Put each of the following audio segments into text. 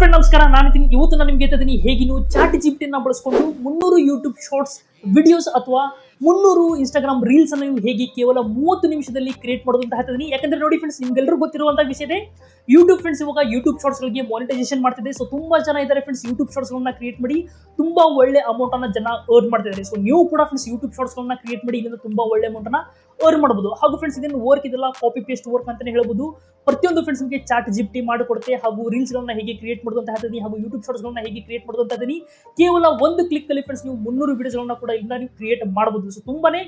Friend ನಮಸ್ಕಾರ. ನಾನು ತಿನ್ ಇವತ್ತು ನಾನು ನಿಮ್ಗೆ ಹೇಳ್ತಿದ್ದೀನಿ ಹೇಗೆ ನೀವು ಚಾಟ್ ಜಿಪ್ಟಿನ ಬಳಸ್ಕೊಂಡು ಮುನ್ನೂರು ಯೂಟ್ಯೂಬ್ ಶಾರ್ಟ್ಸ್ ವಿಡಿಯೋಸ್ ಅಥವಾ ಮುನ್ನೂರು ಇನ್ಸ್ಟಾಗ್ರಾಮ್ ರೀಲ್ಸ್ ಅನ್ನು ನೀವು ಹೇಗೆ ಕೇವಲ ಮೂವತ್ತು ನಿಮಿಷದಲ್ಲಿ ಕ್ರಿಯೇಟ್ ಮಾಡೋದು ಅಂತ ಹೇಳ್ತಿದ್ದೀನಿ ಯಾಕಂದ್ರೆ ನೋಡಿ ಫ್ರೆಂಡ್ಸ್ ನಿಮ್ಗೆಲ್ಲರೂ ಗೊತ್ತಿರುವಂತಹ ವಿಷಯ ಇದೆ. ಯೂಟ್ಯೂಬ್ ಫ್ರೆಂಡ್ಸ್ ಇವಾಗ ಯೂಟ್ಯೂಬ್ ಶಾರ್ಟ್ಸ್ಗಳಿಗೆ ಮಾನಿಟೈಸೇಷನ್ ಮಾಡ್ತಿದೆ. ಸೊ ತುಂಬಾ ಜನ ಇದ್ದಾರೆ ಫ್ರೆಂಡ್ಸ್ ಯೂಟ್ಯೂಬ್ ಶಾರ್ಟ್ಸ್ಗಳನ್ನ ಕ್ರಿಯೇಟ್ ಮಾಡಿ ತುಂಬಾ ಒಳ್ಳೆ ಅಮೌಂಟ್ ಅನ್ನ ಜನ ಅರ್ನ್ ಮಾಡ್ತಿದ್ದಾರೆ ಸೊ ನೀವು ಕೂಡ ಫ್ರೆಂಡ್ಸ್ ಯೂಟ್ಯೂಬ್ ಶಾರ್ಟ್ಸ್ಗಳನ್ನ ಕ್ರಿಯೇಟ್ ಮಾಡಿ, ಇಲ್ಲಿಂದ ತುಂಬಾ ಒಳ್ಳೆ ಅಮೌಂಟ್ ಅನ್ನ ಅರ್ನ್ ಮಾಡಬಹುದು ಹಾಗೂ ಫ್ರೆಂಡ್ಸ್ ಇದನ್ನು ವರ್ಕ್ ಇದೆಲ್ಲ ಕಾಪಿ ಪೇಸ್ಟ್ ವರ್ಕ್ ಅಂತಾನೆ ಹೇಳ್ಬೋದು. ಪ್ರತಿಯೊಂದು ಫ್ರೆಂಡ್ಸ್ ನಿಮಗೆ ಚಾಟ್ ಜಿಪ್ಟಿ ಮಾಡಿಕೊಡುತ್ತೆ ಹಾಗೂ ರೀಲ್ಸ್ ಗಳನ್ನ ಹೇಗೆ ಕ್ರಿಯೇಟ್ ಮಾಡೋದು ಅಂತ ಹಾಗೂ ಯೂಟ್ಯೂಬ್ ಶಾರ್ಟ್ಸ್ ಗಳನ್ನ ಹೇಗೆ ಕ್ರಿಯೇಟ್ ಮಾಡೋದು ಅಂತ ಕೇವಲ ಒಂದು ಕ್ಲಿಕ್ ಅಲ್ಲಿ ಫ್ರೆಂಡ್ಸ್ ನೀವು ಮುನ್ನೂರು ವಿಡಿಯೋಗಳನ್ನು ಕೂಡ ಇಲ್ಲ ನೀವು ಕ್ರಿಯೇಟ್ ಮಾಡಬಹುದು ಸೊ ತುಂಬಾನೇ